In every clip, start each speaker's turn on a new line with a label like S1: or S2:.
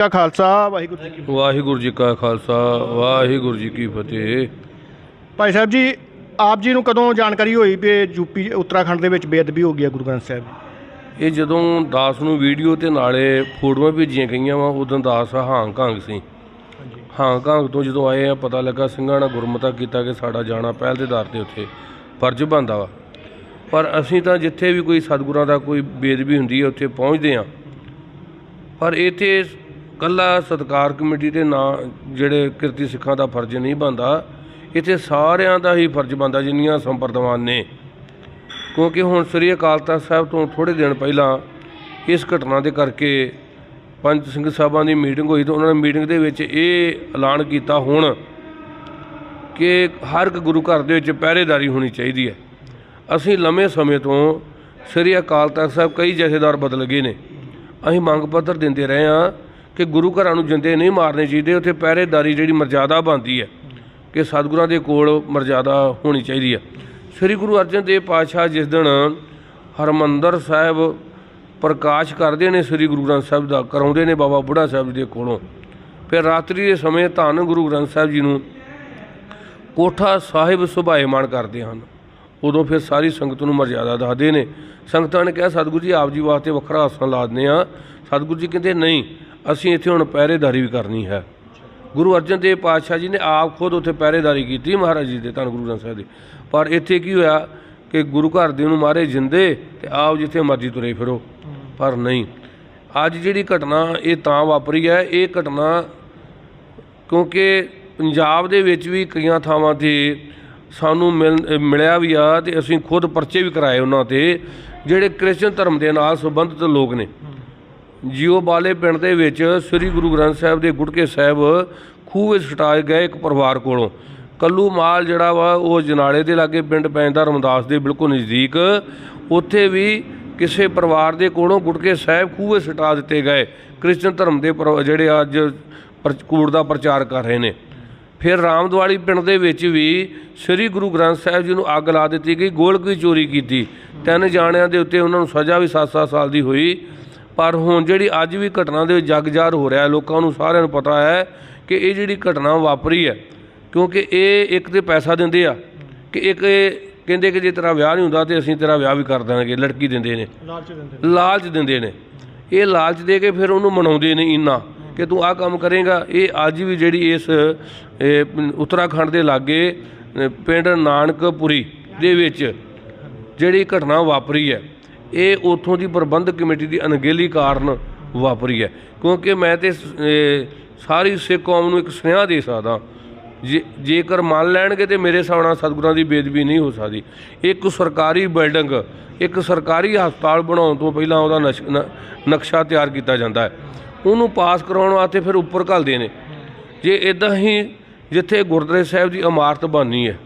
S1: ਕਾ ਖਾਲਸਾ ਵਾਹਿਗੁਰੂ ਜੀ ਕੀ।
S2: ਵਾਹਿਗੁਰੂ ਜੀ ਕਾ ਖਾਲਸਾ ਵਾਹਿਗੁਰੂ ਜੀ ਕੀ ਫਤਿਹ।
S1: ਭਾਈ ਸਾਹਿਬ ਜੀ ਆਪ ਜੀ ਨੂੰ ਕਦੋਂ ਜਾਣਕਾਰੀ ਹੋਈ ਵੀ ਯੂਪੀ ਉੱਤਰਾਖੰਡ ਦੇ ਵਿੱਚ ਬੇਅਦਬੀ ਹੋ ਗਈ ਹੈ ਗੁਰੂ ਗ੍ਰੰਥ ਸਾਹਿਬ?
S2: ਇਹ ਜਦੋਂ ਦਾਸ ਨੂੰ ਵੀਡੀਓ ਤੇ ਨਾਲੇ ਫੋਟੋਆਂ ਭੇਜੀਆਂ ਗਈਆਂ ਵਾ ਉਦੋਂ ਦਾਸ ਹਾਂ ਕਾਂਗ ਸੀ। ਹਾਂ ਕਾਂਗ ਤੋਂ ਜਦੋਂ ਆਏ ਆ ਪਤਾ ਲੱਗਾ ਸਿੰਘਾਂ ਨੇ ਗੁਰਮਤਾ ਕੀਤਾ ਕਿ ਸਾਡਾ ਜਾਣਾ ਪਹਿਲ ਦੇ ਦਰ ਤੇ ਉੱਥੇ ਫਰਜ਼ ਬਣਦਾ ਵਾ। ਪਰ ਅਸੀਂ ਤਾਂ ਜਿੱਥੇ ਵੀ ਕੋਈ ਸਤਿਗੁਰਾਂ ਦਾ ਕੋਈ ਬੇਦਬੀ ਹੁੰਦੀ ਹੈ ਉੱਥੇ ਪਹੁੰਚਦੇ ਆ ਪਰ ਇੱਥੇ ਕੱਲਾ ਸਤਕਾਰ ਕਮੇਟੀ ਦੇ ਨਾਂ ਜਿਹੜੇ ਕਿਰਤੀ ਸਿੱਖਾਂ ਦਾ ਫਰਜ਼ ਨਹੀਂ ਬਣਦਾ, ਇੱਥੇ ਸਾਰਿਆਂ ਦਾ ਹੀ ਫਰਜ਼ ਬਣਦਾ, ਜਿੰਨੀਆਂ ਸੰਪਰਦਵਾਨ ਨੇ। ਕਿਉਂਕਿ ਹੁਣ ਸ੍ਰੀ ਅਕਾਲ ਤਖਤ ਸਾਹਿਬ ਤੋਂ ਥੋੜੇ ਦਿਨ ਪਹਿਲਾਂ ਇਸ ਘਟਨਾ ਦੇ ਕਰਕੇ ਪੰਜ ਸਿੰਘ ਸਾਹਿਬਾਂ ਦੀ ਮੀਟਿੰਗ ਹੋਈ ਤਾਂ ਉਹਨਾਂ ਨੇ ਮੀਟਿੰਗ ਦੇ ਵਿੱਚ ਇਹ ਐਲਾਨ ਕੀਤਾ ਹੁਣ ਕਿ ਹਰ ਇੱਕ ਗੁਰੂ ਘਰ ਦੇ ਵਿੱਚ ਪਹਿਰੇਦਾਰੀ ਹੋਣੀ ਚਾਹੀਦੀ ਹੈ। ਅਸੀਂ ਲੰਮੇ ਸਮੇਂ ਤੋਂ ਸ੍ਰੀ ਅਕਾਲ ਤਖਤ ਸਾਹਿਬ ਕਈ ਜਥੇਦਾਰ ਬਦਲ ਗਏ ਨੇ। ਅਸੀਂ ਮੰਗ ਪੱਤਰ ਦਿੰਦੇ ਰਹੇ ਹਾਂ ਕਿ ਗੁਰੂ ਘਰਾਂ ਨੂੰ ਜਿੰਦੇ ਨਹੀਂ ਮਾਰਨੇ ਚਾਹੀਦੇ, ਉੱਥੇ ਪਹਿਰੇਦਾਰੀ ਜਿਹੜੀ ਮਰਜ਼ਾਦਾ ਬਣਦੀ ਹੈ ਕਿ ਸਤਿਗੁਰਾਂ ਦੇ ਕੋਲ ਮਰਜ਼ਾਦਾ ਹੋਣੀ ਚਾਹੀਦੀ ਹੈ। ਸ੍ਰੀ ਗੁਰੂ ਅਰਜਨ ਦੇਵ ਪਾਤਸ਼ਾਹ ਜਿਸ ਦਿਨ ਹਰਮੰਦਰ ਸਾਹਿਬ ਪ੍ਰਕਾਸ਼ ਕਰਦੇ ਨੇ, ਸ੍ਰੀ ਗੁਰੂ ਗ੍ਰੰਥ ਸਾਹਿਬ ਦਾ, ਕਰਾਉਂਦੇ ਨੇ ਬਾਬਾ ਬੁੱਢਾ ਸਾਹਿਬ ਜੀ ਦੇ ਕੋਲੋਂ। ਫਿਰ ਰਾਤਰੀ ਦੇ ਸਮੇਂ ਧੰਨ ਗੁਰੂ ਗ੍ਰੰਥ ਸਾਹਿਬ ਜੀ ਨੂੰ ਕੋਠਾ ਸਾਹਿਬ ਸੁਭਾਏਮਾਨ ਕਰਦੇ ਹਨ। ਉਦੋਂ ਫਿਰ ਸਾਰੀ ਸੰਗਤ ਨੂੰ ਮਰਜ਼ਾਦਾ ਦੱਸਦੇ ਨੇ। ਸੰਗਤਾਂ ਨੇ ਕਿਹਾ, ਸਤਿਗੁਰੂ ਜੀ, ਆਪ ਜੀ ਵਾਸਤੇ ਵੱਖਰਾ ਆਸਣ ਲਾ ਦਿੰਦੇ ਆ ਸਤਿਗੁਰੂ ਜੀ ਕਹਿੰਦੇ, ਨਹੀਂ ਅਸੀਂ ਇੱਥੇ ਹੁਣ ਪਹਿਰੇਦਾਰੀ ਵੀ ਕਰਨੀ ਹੈ। ਗੁਰੂ ਅਰਜਨ ਦੇਵ ਪਾਤਸ਼ਾਹ ਜੀ ਨੇ ਆਪ ਖੁਦ ਉੱਥੇ ਪਹਿਰੇਦਾਰੀ ਕੀਤੀ ਮਹਾਰਾਜ ਜੀ ਦੇ, ਧੰਨ ਗੁਰੂ ਗ੍ਰੰਥ ਸਾਹਿਬ ਦੀ। ਪਰ ਇੱਥੇ ਕੀ ਹੋਇਆ ਕਿ ਗੁਰੂ ਘਰ ਦੇ ਨੂੰ ਮਾਰੇ ਜਿੰਦੇ ਤੇ ਆਪ ਜਿੱਥੇ ਮਰਜ਼ੀ ਤੁਰੇ ਫਿਰੋ। ਪਰ ਨਹੀਂ, ਅੱਜ ਜਿਹੜੀ ਘਟਨਾ ਇਹ ਤਾਂ ਵਾਪਰੀ ਹੈ, ਇਹ ਘਟਨਾ ਕਿਉਂਕਿ ਪੰਜਾਬ ਦੇ ਵਿੱਚ ਵੀ ਕਈਆਂ ਥਾਵਾਂ ਤੇ ਸਾਨੂੰ ਮਿਲ, ਮਿਲਿਆ ਵੀ ਆ ਤੇ ਅਸੀਂ ਖੁਦ ਪਰਚੇ ਵੀ ਕਰਾਏ ਉਹਨਾਂ ਤੇ, ਜਿਹੜੇ ਕ੍ਰਿਸਚਨ ਧਰਮ ਦੇ ਨਾਲ ਸੰਬੰਧਿਤ ਲੋਕ ਨੇ। ਜੀਓਬਾਲੇ ਪਿੰਡ ਦੇ ਵਿੱਚ ਸ੍ਰੀ ਗੁਰੂ ਗ੍ਰੰਥ ਸਾਹਿਬ ਦੇ ਗੁਟਕੇ ਸਾਹਿਬ ਖੂਹ ਵਿੱਚ ਛਟਾਏ ਗਏ ਇੱਕ ਪਰਿਵਾਰ ਕੋਲੋਂ। ਕੱਲੂ ਮਾਲ ਜਿਹੜਾ ਵਾ, ਉਹ ਜਨਾਲੇ ਦੇ ਲਾਗੇ ਪਿੰਡ ਪੈਂਦਾ ਰਮਦਾਸ ਦੇ ਬਿਲਕੁਲ ਨਜ਼ਦੀਕ। ਉੱਥੇ ਵੀ ਕਿਸੇ ਪਰਿਵਾਰ ਦੇ ਕੋਲੋਂ ਗੁਟਕੇ ਸਾਹਿਬ ਖੂਹ ਵਿੱਚ ਛਟਾ ਦਿੱਤੇ ਗਏ। ਕ੍ਰਿਸਚਨ ਧਰਮ ਦੇ ਪਰ- ਜਿਹੜੇ ਅੱਜ ਪਰ- ਕੂੜ ਦਾ ਪ੍ਰਚਾਰ ਕਰ ਰਹੇ ਨੇ। ਫਿਰ ਰਾਮਦਵਾਲੀ ਪਿੰਡ ਦੇ ਵਿੱਚ ਵੀ ਸ੍ਰੀ ਗੁਰੂ ਗ੍ਰੰਥ ਸਾਹਿਬ ਜੀ ਨੂੰ ਅੱਗ ਲਾ ਦਿੱਤੀ ਗਈ, ਗੋਲਕੀ ਚੋਰੀ ਕੀਤੀ। ਤਿੰਨ ਜਾਣਿਆਂ ਦੇ ਉੱਤੇ ਉਹਨਾਂ ਨੂੰ ਸਜ਼ਾ ਵੀ 7-7 ਸਾਲ ਦੀ ਹੋਈ। ਪਰ ਹੁਣ ਜਿਹੜੀ ਅੱਜ ਵੀ ਘਟਨਾ ਦੇ ਵਿੱਚ ਜਗਜਾਰ ਹੋ ਰਿਹਾ ਲੋਕਾਂ ਨੂੰ ਸਾਰਿਆਂ ਨੂੰ ਪਤਾ ਹੈ ਕਿ ਇਹ ਜਿਹੜੀ ਘਟਨਾ ਵਾਪਰੀ ਹੈ ਕਿਉਂਕਿ ਇਹ ਇੱਕ ਤੇ ਪੈਸਾ ਦਿੰਦੇ ਆ ਕਿ ਇੱਕ ਇਹ ਕਹਿੰਦੇ ਕਿ ਜੇ ਤੇਰਾ ਵਿਆਹ ਨਹੀਂ ਹੁੰਦਾ ਤੇ ਅਸੀਂ ਤੇਰਾ ਵਿਆਹ ਵੀ ਕਰ ਦਾਂਗੇ ਲੜਕੀ ਦਿੰਦੇ ਨੇ।
S1: ਲਾਲਚ ਦਿੰਦੇ
S2: ਲਾਲਚ ਦਿੰਦੇ ਨੇ। ਇਹ ਲਾਲਚ ਦੇ ਕੇ ਫਿਰ ਉਹਨੂੰ ਮਨਾਉਂਦੇ ਨੇ ਇੰਨਾ ਕਿ ਤੂੰ ਆਹ ਕੰਮ ਕਰੇਗਾ। ਇਹ ਅੱਜ ਵੀ ਜਿਹੜੀ ਇਸ ਉੱਤਰਾਖੰਡ ਦੇ ਲਾਗੇ ਪਿੰਡ ਨਾਨਕਪੁਰੀ ਦੇ ਵਿੱਚ ਜਿਹੜੀ ਘਟਨਾ ਵਾਪਰੀ ਹੈ। ਇਹ ਉਥੋਂ ਦੀ ਪ੍ਰਬੰਧਕ ਕਮੇਟੀ ਦੀ ਅਣਗਹਿਲੀ ਕਾਰਨ ਵਾਪਰੀ ਹੈ। ਕਿਉਂਕਿ ਮੈਂ ਤੇ ਸਾਰੀ ਸਿੱਖ ਕੌਮ ਨੂੰ ਇੱਕ ਸੁਨੇਹਾ ਦੇ ਸਕਦਾ ਜੇ, ਜੇਕਰ ਮੰਨ ਲੈਣਗੇ ਤੇ ਮੇਰੇ ਹਿਸਾਬ ਨਾਲ ਸਤਿਗੁਰਾਂ ਦੀ ਬੇਦਬੀ ਨਹੀਂ ਹੋ ਸਕਦੀ। ਇੱਕ ਸਰਕਾਰੀ ਬਿਲਡਿੰਗ, ਇੱਕ ਸਰਕਾਰੀ ਹਸਪਤਾਲ ਬਣਾਉਣ ਤੋਂ ਪਹਿਲਾਂ ਉਹਦਾ ਨਸ਼- ਨਕਸ਼ਾ ਤਿਆਰ ਕੀਤਾ ਜਾਂਦਾ ਹੈ। ਉਹਨੂੰ ਪਾਸ ਕਰਾਉਣ ਵਾਸਤੇ ਫਿਰ ਉੱਪਰ ਘੱਲਦੇ ਨੇ। ਜੇ ਇਦਾਂ ਹੀ ਜਿੱਥੇ ਗੁਰਦੁਆਰੇ ਸਾਹਿਬ ਦੀ ਇਮਾਰਤ ਬਣਨੀ ਹੈ,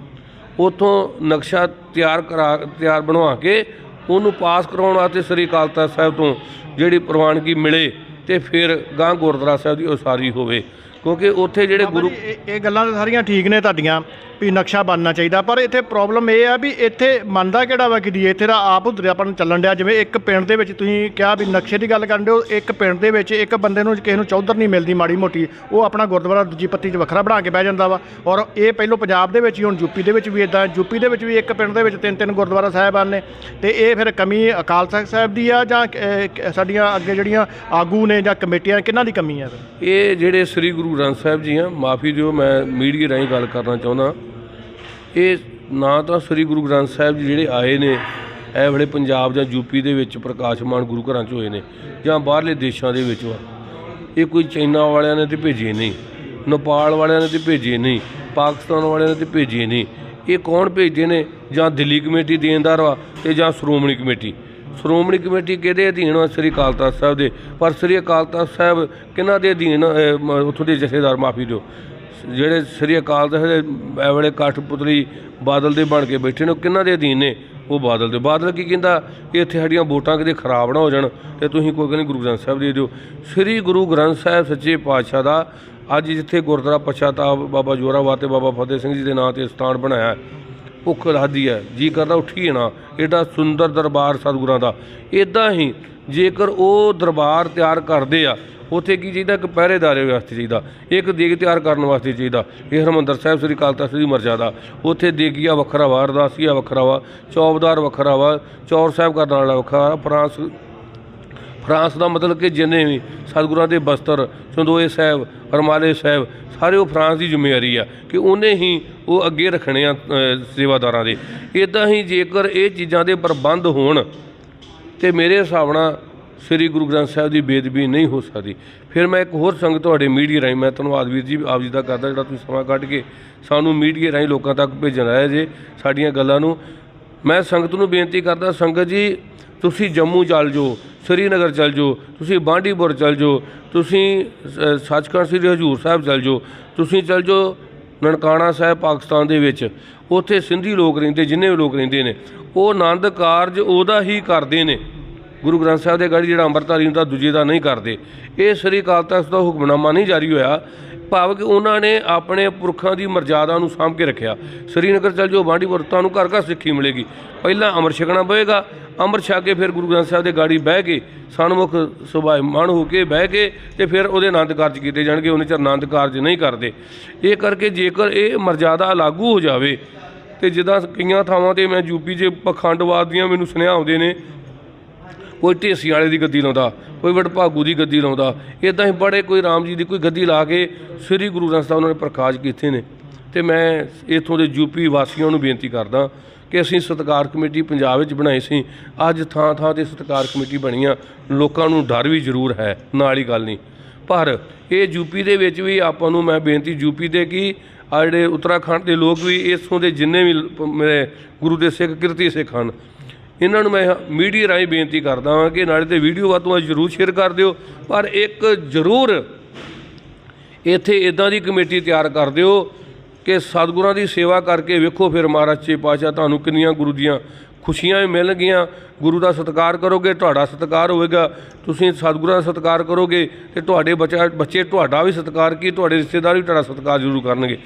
S2: ਉਥੋਂ ਨਕਸ਼ਾ ਤਿਆਰ ਕਰਾ, ਤਿਆਰ ਬਣਵਾ ਕੇ ਉਹਨੂੰ ਪਾਸ ਕਰਾਉਣ ਵਾਸਤੇ ਸ੍ਰੀ ਅਕਾਲ ਤਖਤ ਸਾਹਿਬ ਤੋਂ ਜਿਹੜੀ ਪ੍ਰਵਾਨਗੀ ਮਿਲੇ ਤੇ ਫਿਰ ਗਾਂ ਗੁਰਦੁਆਰਾ ਸਾਹਿਬ ਦੀ ਉਸਾਰੀ ਹੋਵੇ। ਕਿਉਂਕਿ ਉੱਥੇ ਜਿਹੜੇ ਗੁਰੂ
S1: ਇਹ ਗੱਲਾਂ ਤਾਂ ਸਾਰੀਆਂ ਠੀਕ ਨੇ ਤੁਹਾਡੀਆਂ। ਵੀ ਨਕਸ਼ਾ ਬਣਨਾ ਚਾਹੀਦਾ, ਪਰ ਇੱਥੇ ਪ੍ਰੋਬਲਮ ਇਹ ਆ ਵੀ ਇੱਥੇ ਮੰਨਦਾ ਕਿਹੜਾ ਵਾ ਕਿ ਦੀ ਇੱਥੇ ਦਾ ਆਪ ਹੁਦਰੇ ਆਪਾਂ ਨੂੰ ਚੱਲਣ ਡਿਆ, ਜਿਵੇਂ ਇੱਕ ਪਿੰਡ ਦੇ ਵਿੱਚ ਤੁਸੀਂ ਕਿਹਾ ਵੀ ਨਕਸ਼ੇ ਦੀ ਗੱਲ ਕਰਨ ਦਿਓ ਇੱਕ ਪਿੰਡ ਦੇ ਵਿੱਚ ਇੱਕ ਬੰਦੇ ਨੂੰ ਕਿਸੇ ਨੂੰ ਚੌਧਰ ਨਹੀਂ ਮਿਲਦੀ ਮਾੜੀ ਮੋਟੀ, ਉਹ ਆਪਣਾ ਗੁਰਦੁਆਰਾ ਦੂਜੀ ਪੱਤੀ 'ਚ ਵੱਖਰਾ ਬਣਾ ਕੇ ਬਹਿ ਜਾਂਦਾ ਵਾ। ਔਰ ਇਹ ਪਹਿਲੋਂ ਪੰਜਾਬ ਦੇ ਵਿੱਚ ਹੀ, ਹੁਣ ਯੂਪੀ ਦੇ ਵਿੱਚ ਵੀ ਇਦਾਂ ਯੂਪੀ ਦੇ ਵਿੱਚ ਵੀ ਇੱਕ ਪਿੰਡ ਦੇ ਵਿੱਚ ਤਿੰਨ ਤਿੰਨ ਗੁਰਦੁਆਰਾ ਸਾਹਿਬਾਨ ਨੇ, ਤੇ ਇਹ ਫਿਰ ਕਮੀ ਅਕਾਲ ਤਖਤ ਸਾਹਿਬ ਦੀ ਆ ਜਾਂ ਸਾਡੀਆਂ ਅੱਗੇ ਜਿਹੜੀਆਂ ਆਗੂ ਨੇ ਜਾਂ ਕਮੇਟੀਆਂ, ਕਿਹਨਾਂ ਦੀ ਕਮੀ ਆ
S2: ਇਹ ਜਿਹੜੇ ਸ੍ਰੀ ਗੁਰੂ ਗ੍ਰੰਥ ਸਾਹਿਬ ਜੀ ਆ, ਮਾਫੀ ਦਿਓ, ਮੈਂ ਮੀਡੀਆ ਰਾਹੀਂ ਗੱਲ ਕਰਨਾ ਚਾਹੁੰਦਾ। ਇਹ ਨਾ ਤਾਂ ਸ੍ਰੀ ਗੁਰੂ ਗ੍ਰੰਥ ਸਾਹਿਬ ਜੀ ਜਿਹੜੇ ਆਏ ਨੇ ਇਹ ਵੇਲੇ ਪੰਜਾਬ ਜਾਂ ਯੂਪੀ ਦੇ ਵਿੱਚ ਪ੍ਰਕਾਸ਼ਮਾਨ ਗੁਰੂ ਘਰਾਂ 'ਚ ਹੋਏ ਨੇ ਜਾਂ ਬਾਹਰਲੇ ਦੇਸ਼ਾਂ ਦੇ ਵਿੱਚ ਵਾ। ਇਹ ਕੋਈ ਚਾਈਨਾ ਵਾਲਿਆਂ ਨੇ ਤੇ ਭੇਜੇ ਨਹੀਂ ਨੇਪਾਲ ਵਾਲਿਆਂ ਨੇ ਤੇ ਭੇਜੇ ਨਹੀਂ ਪਾਕਿਸਤਾਨ ਵਾਲਿਆਂ ਨੇ ਤੇ ਭੇਜੇ ਨਹੀਂ। ਇਹ ਕੌਣ ਭੇਜਦੇ ਨੇ? ਜਾਂ ਦਿੱਲੀ ਕਮੇਟੀ ਦੇਣਦਾਰ ਵਾ ਤੇ ਜਾਂ ਸ਼੍ਰੋਮਣੀ ਕਮੇਟੀ? ਸ਼੍ਰੋਮਣੀ ਕਮੇਟੀ ਕਿਹਦੇ ਅਧੀਨ ਆ ਸ੍ਰੀ ਅਕਾਲ ਤਖਤ ਸਾਹਿਬ ਦੇ? ਪਰ ਸ੍ਰੀ ਅਕਾਲ ਤਖਤ ਸਾਹਿਬ ਕਿਹਨਾਂ ਦੇ ਅਧੀਨ ਅਹ, ਉੱਥੋਂ ਦੇ ਜਥੇਦਾਰ ਮਾਫੀ ਦਿਓ। ਜਿਹੜੇ ਸ੍ਰੀ ਅਕਾਲ ਤਖਤ ਦੇ ਇਹ ਵੇਲੇ ਕਾਠਪੁਤਲੀ ਬਾਦਲ ਦੇ ਬਣ ਕੇ ਬੈਠੇ ਨੇ, ਉਹ ਕਿਹਨਾਂ ਦੇ ਅਧੀਨ ਨੇ? ਉਹ ਬਾਦਲ ਦੇ। ਬਾਦਲ ਕੀ ਕਹਿੰਦਾ ਕਿ ਇੱਥੇ ਸਾਡੀਆਂ ਵੋਟਾਂ ਕਿਤੇ ਖਰਾਬ ਨਾ ਹੋ ਜਾਣ ਤੇ ਤੁਸੀਂ ਕੋਈ ਕਹਿੰਦੇ ਗੁਰੂ ਗ੍ਰੰਥ ਸਾਹਿਬ ਦੇ ਦਿਓ। ਸ੍ਰੀ ਗੁਰੂ ਗ੍ਰੰਥ ਸਾਹਿਬ ਸੱਚੇ ਪਾਤਸ਼ਾਹ ਦਾ ਅੱਜ ਜਿੱਥੇ ਗੁਰਦੁਆਰਾ ਪਛਾਤਾਪ ਬਾਬਾ ਜੋਰਾਵਰ ਤੇ ਬਾਬਾ ਫਤਿਹ ਸਿੰਘ ਜੀ ਦੇ ਨਾਂ ਤੇ ਸਥਾਨ ਬਣਾਇਆ ਭੁੱਖ ਲੱਗਦੀ ਹੈ, ਜੀ ਕਰਦਾ ਉੱਠੀਏ ਨਾ, ਏਡਾ ਸੁੰਦਰ ਦਰਬਾਰ ਸਤਿਗੁਰਾਂ ਦਾ। ਇਦਾਂ ਹੀ ਜੇਕਰ ਉਹ ਦਰਬਾਰ ਤਿਆਰ ਕਰਦੇ ਆ ਉੱਥੇ ਕੀ ਚਾਹੀਦਾ? ਇੱਕ ਪਹਿਰੇਦਾਰ ਵਾਸਤੇ ਚਾਹੀਦਾ। ਇੱਕ ਦੇਗ ਤਿਆਰ ਕਰਨ ਵਾਸਤੇ ਚਾਹੀਦਾ। ਇਹ ਹਰਮੰਦਰ ਸਾਹਿਬ ਸ੍ਰੀ ਅਕਾਲ ਤਖਤ ਦੀ। ਮਰਜ਼ਾਦਾ ਉੱਥੇ ਦੇਗੀਆ ਵੱਖਰਾ ਵਾ ਅਰਦਾਸੀਆ ਵੱਖਰਾ ਵਾ ਚੌਬਦਾਰ ਵੱਖਰਾ ਵਾ ਚੌਰ ਸਾਹਿਬ ਕਰਨ ਵਾਲਾ ਵੱਖਰਾ ਵਾ, ਫਰਾਂਸ ਫਰਾਂਸ ਦਾ ਮਤਲਬ ਕਿ ਜਿੰਨੇ ਵੀ ਸਤਿਗੁਰਾਂ ਦੇ ਬਸਤਰ ਚੰਦੋਏ ਸਾਹਿਬ ਹਰਮਾਲੇ ਸਾਹਿਬ ਸਾਰੇ ਉਹ ਫਰਾਂਸ ਦੀ ਜ਼ਿੰਮੇਵਾਰੀ ਆ ਕਿ ਉਹਨੇ ਹੀ ਉਹ ਅੱਗੇ ਰੱਖਣੇ ਆ ਸੇਵਾਦਾਰਾਂ ਦੇ। ਇਦਾਂ ਹੀ ਜੇਕਰ ਇਹ ਚੀਜ਼ਾਂ ਦੇ ਪ੍ਰਬੰਧ ਹੋਣ ਤੇ ਮੇਰੇ ਹਿਸਾਬ ਨਾਲ ਸ੍ਰੀ ਗੁਰੂ ਗ੍ਰੰਥ ਸਾਹਿਬ ਦੀ ਬੇਦਬੀ ਨਹੀਂ ਹੋ ਸਕਦੀ। ਫਿਰ ਮੈਂ ਇੱਕ ਹੋਰ ਸੰਗਤ ਤੁਹਾਡੇ ਮੀਡੀਆ ਰਾਹੀਂ, ਮੈਂ ਧੰਨਵਾਦ ਵੀਰ ਜੀ, ਆਪ ਜੀ ਦਾ ਕਰਦਾ ਜਿਹੜਾ ਤੁਸੀਂ ਸਮਾਂ ਕੱਢ ਕੇ ਸਾਨੂੰ ਮੀਡੀਆ ਰਾਹੀਂ ਲੋਕਾਂ ਤੱਕ ਭੇਜਣ ਆਏ ਜੇ ਸਾਡੀਆਂ ਗੱਲਾਂ ਨੂੰ। ਮੈਂ ਸੰਗਤ ਨੂੰ ਬੇਨਤੀ ਕਰਦਾ, ਸੰਗਤ ਜੀ, ਤੁਸੀਂ ਜੰਮੂ ਚੱਲ ਜਾਓ, ਸ੍ਰੀਨਗਰ ਚੱਲ ਜਾਓ, ਤੁਸੀਂ ਬਾਂਡੀਪੁਰ ਚੱਲ ਜਾਓ, ਤੁਸੀਂ ਸ- ਸੱਚਖੰਡ ਸ੍ਰੀ ਹਜੂਰ ਸਾਹਿਬ ਚੱਲ ਜਾਓ, ਤੁਸੀਂ ਚੱਲ ਜਾਓ ਨਨਕਾਣਾ ਸਾਹਿਬ ਪਾਕਿਸਤਾਨ ਦੇ ਵਿੱਚ। ਉੱਥੇ ਸਿੰਧੀ ਲੋਕ ਰਹਿੰਦੇ, ਜਿੰਨੇ ਵੀ ਲੋਕ ਰਹਿੰਦੇ ਨੇ, ਉਹ ਆਨੰਦ ਕਾਰਜ ਉਹਦਾ ਹੀ ਕਰਦੇ ਨੇ। ਗੁਰੂ ਗ੍ਰੰਥ ਸਾਹਿਬ ਦੇ ਗਾੜੀ ਜਿਹੜਾ ਅੰਮ੍ਰਿਤਧਾਰੀ ਹੁੰਦਾ, ਦੂਜੇ ਦਾ ਨਹੀਂ ਕਰਦੇ। ਇਹ ਸ੍ਰੀ ਅਕਾਲ ਤਖਤ ਦਾ ਹੁਕਮਨਾਮਾ ਨਹੀਂ ਜਾਰੀ ਹੋਇਆ। ਭਾਵ ਕਿ ਉਹਨਾਂ ਨੇ ਆਪਣੇ ਪੁਰਖਾਂ ਦੀ ਮਰਜ਼ਾਦਾ ਨੂੰ ਸਾਂਭ ਕੇ ਰੱਖਿਆ। ਸ੍ਰੀਨਗਰ ਚੱਲ ਜਾਓ ਬਾਂਡੀਪੁਰ ਨੂੰ ਘਰ ਘਰ ਸਿੱਖੀ ਮਿਲੇਗੀ। ਪਹਿਲਾਂ ਅੰਮ੍ਰਿਤ ਛਕਣਾ ਪਵੇਗਾ। ਅੰਮ੍ਰਿਤ ਛਕ ਕੇ ਫਿਰ ਗੁਰੂ ਗ੍ਰੰਥ ਸਾਹਿਬ ਦੇ ਗਾੜੀ ਬਹਿ ਕੇ, ਸਨਮੁਖ ਸੁਭਾਇਮਾਨ ਹੋ ਕੇ ਬਹਿ ਕੇ ਤੇ ਫਿਰ ਉਹਦੇ ਆਨੰਦ ਕਾਰਜ ਕੀਤੇ ਜਾਣਗੇ। ਉਹਨੇ 'ਚ ਆਨੰਦ ਕਾਰਜ ਨਹੀਂ ਕਰਦੇ। ਇਹ ਕਰਕੇ ਜੇਕਰ ਇਹ ਮਰਜ਼ਾਦਾ ਲਾਗੂ ਹੋ ਜਾਵੇ ਤੇ ਜਿੱਦਾਂ ਕਈਆਂ ਥਾਵਾਂ ਤੇ ਮੈਂ ਯੂਪੀ 'ਚ ਪਖੰਡਵਾਦ ਦੀਆਂ ਮੈਨੂੰ ਸੁਨੇਹਾ ਆਉਂਦੇ ਨੇ ਕੋਈ ਢੇਸੀ ਵਾਲੇ ਦੀ ਗੱਦੀ ਲਾਉਂਦਾ, ਕੋਈ ਵਡਭਾਗੂ ਦੀ ਗੱਦੀ ਲਾਉਂਦਾ। ਇਦਾਂ ਹੀ ਬੜੇ ਕੋਈ ਰਾਮ ਜੀ ਦੀ ਕੋਈ ਗੱਦੀ ਲਾ ਕੇ ਸ੍ਰੀ ਗੁਰੂ ਗ੍ਰੰਥ ਸਾਹਿਬ ਉਹਨਾਂ ਨੇ ਪ੍ਰਕਾਸ਼ ਕੀਤੇ ਨੇ। ਤੇ ਮੈਂ ਇਥੋਂ ਦੇ ਯੂਪੀ ਵਾਸੀਆਂ ਨੂੰ ਬੇਨਤੀ ਕਰਦਾ ਕਿ ਅਸੀਂ ਸਤਕਾਰ ਕਮੇਟੀ ਪੰਜਾਬ ਵਿੱਚ ਬਣਾਈ ਸੀ। ਅੱਜ ਥਾਂ ਥਾਂ ਤੇ ਸਤਕਾਰ ਕਮੇਟੀ ਬਣੀਆਂ, ਲੋਕਾਂ ਨੂੰ ਡਰ ਵੀ ਜ਼ਰੂਰ ਹੈ, ਨਾਲ ਹੀ ਗੱਲ ਨਹੀਂ। ਪਰ ਇਹ ਯੂਪੀ ਦੇ ਵਿੱਚ ਵੀ ਆਪਾਂ ਨੂੰ ਮੈਂ ਬੇਨਤੀ ਯੂਪੀ ਦੇ ਕੀ ਆ ਜਿਹੜੇ ਉੱਤਰਾਖੰਡ ਦੇ ਲੋਕ ਵੀ ਇਥੋਂ ਦੇ ਜਿੰਨੇ ਵੀ ਮੇਰੇ ਗੁਰੂ ਦੇ ਸਿੱਖ, ਕਿਰਤੀ ਸਿੱਖ ਹਨ ਇਹਨਾਂ ਨੂੰ ਮੈਂ ਮੀਡੀਆ ਰਾਹੀਂ ਬੇਨਤੀ ਕਰਦਾ ਹਾਂ ਕਿ ਨਾਲੇ ਤੇ ਵੀਡੀਓ ਵੱਧ ਤੋਂ ਵੱਧ ਜ਼ਰੂਰ ਸ਼ੇਅਰ ਕਰ ਦਿਓ, ਪਰ ਇੱਕ ਜ਼ਰੂਰ ਇੱਥੇ ਇਦਾਂ ਦੀ ਕਮੇਟੀ ਤਿਆਰ ਕਰ ਦਿਓ ਕਿ ਸਤਿਗੁਰਾਂ ਦੀ ਸੇਵਾ ਕਰਕੇ ਵੇਖੋ ਫਿਰ ਮਹਾਰਾਜ ਛੇ ਪਾਤਸ਼ਾਹ ਤੁਹਾਨੂੰ ਕਿੰਨੀਆਂ ਗੁਰੂ ਦੀਆਂ ਖੁਸ਼ੀਆਂ ਵੀ ਮਿਲਣਗੀਆਂ। ਗੁਰੂ ਦਾ ਸਤਿਕਾਰ ਕਰੋਗੇ, ਤੁਹਾਡਾ ਸਤਿਕਾਰ ਹੋਵੇਗਾ। ਤੁਸੀਂ ਸਤਿਗੁਰਾਂ ਦਾ ਸਤਿਕਾਰ ਕਰੋਗੇ ਤੇ ਤੁਹਾਡੇ ਬੱਚਾ ਬੱਚੇ ਤੁਹਾਡਾ ਵੀ ਸਤਿਕਾਰ ਕੀ, ਤੁਹਾਡੇ ਰਿਸ਼ਤੇਦਾਰ ਵੀ ਤੁਹਾਡਾ ਸਤਿਕਾਰ ਜ਼ਰੂਰ ਕਰਨਗੇ।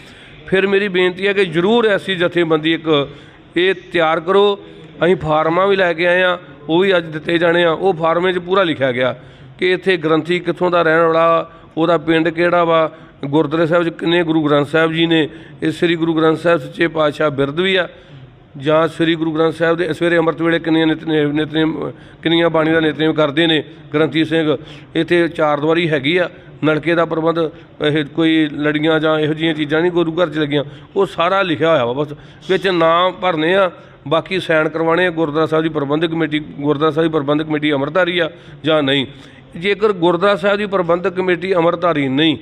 S2: ਫਿਰ ਮੇਰੀ ਬੇਨਤੀ ਹੈ ਕਿ ਜ਼ਰੂਰ ਐਸੀ ਜਥੇਬੰਦੀ ਇੱਕ ਇਹ ਤਿਆਰ ਕਰੋ ਅਸੀਂ ਫਾਰਮਾਂ ਵੀ ਲੈ ਕੇ ਆਏ ਆ, ਉਹ ਵੀ ਅੱਜ ਦਿੱਤੇ ਜਾਣੇ ਆ। ਉਹ ਫਾਰਮੇ 'ਚ ਪੂਰਾ ਲਿਖਿਆ ਗਿਆ ਕਿ ਇੱਥੇ ਗ੍ਰੰਥੀ ਕਿੱਥੋਂ ਦਾ ਰਹਿਣ ਵਾਲਾ, ਉਹਦਾ ਪਿੰਡ ਕਿਹੜਾ ਵਾ, ਗੁਰਦੁਆਰੇ ਸਾਹਿਬ 'ਚ ਕਿੰਨੇ ਗੁਰੂ ਗ੍ਰੰਥ ਸਾਹਿਬ ਜੀ ਨੇ, ਇਹ ਸ੍ਰੀ ਗੁਰੂ ਗ੍ਰੰਥ ਸਾਹਿਬ ਸੱਚੇ ਪਾਤਸ਼ਾਹ ਬਿਰਧ ਵੀ ਆ। ਜਾਂ ਸ੍ਰੀ ਗੁਰੂ ਗ੍ਰੰਥ ਸਾਹਿਬ ਦੇ ਸਵੇਰੇ ਅੰਮ੍ਰਿਤ ਵੇਲੇ ਕਿੰਨੀਆਂ ਨਿਤਨੇਮ ਨਿਤਨੇਮ, ਕਿੰਨੀਆਂ ਬਾਣੀ ਦਾ ਨਿਤਨੇਮ ਕਰਦੇ ਨੇ ਗ੍ਰੰਥੀ ਸਿੰਘ, ਇੱਥੇ ਚਾਰ ਦੀਵਾਰੀ ਹੈਗੀ ਆ, ਨਲਕੇ ਦਾ ਪ੍ਰਬੰਧ, ਇਹ ਕੋਈ ਲੜੀਆਂ ਜਾਂ ਇਹੋ ਜਿਹੀਆਂ ਚੀਜ਼ਾਂ ਨਹੀਂ, ਗੁਰੂ ਘਰ 'ਚ ਲੱਗੀਆਂ, ਉਹ ਸਾਰਾ ਲਿਖਿਆ ਹੋਇਆ ਵਾ ਬਸ, ਵਿੱਚ ਨਾਮ ਭਰਨੇ ਆ, ਬਾਕੀ ਸਾਈਨ ਕਰਵਾਉਣੇ ਆ, ਗੁਰਦੁਆਰਾ ਸਾਹਿਬ ਦੀ ਪ੍ਰਬੰਧਕ ਕਮੇਟੀ, ਗੁਰਦੁਆਰਾ ਸਾਹਿਬ ਦੀ ਪ੍ਰਬੰਧਕ ਕਮੇਟੀ ਅੰਮ੍ਰਿਤਧਾਰੀ ਆ ਜਾਂ ਨਹੀਂ। ਜੇਕਰ ਗੁਰਦੁਆਰਾ ਸਾਹਿਬ ਦੀ ਪ੍ਰਬੰਧਕ ਕਮੇਟੀ ਅੰਮ੍ਰਿਤਧਾਰੀ ਨਹੀਂ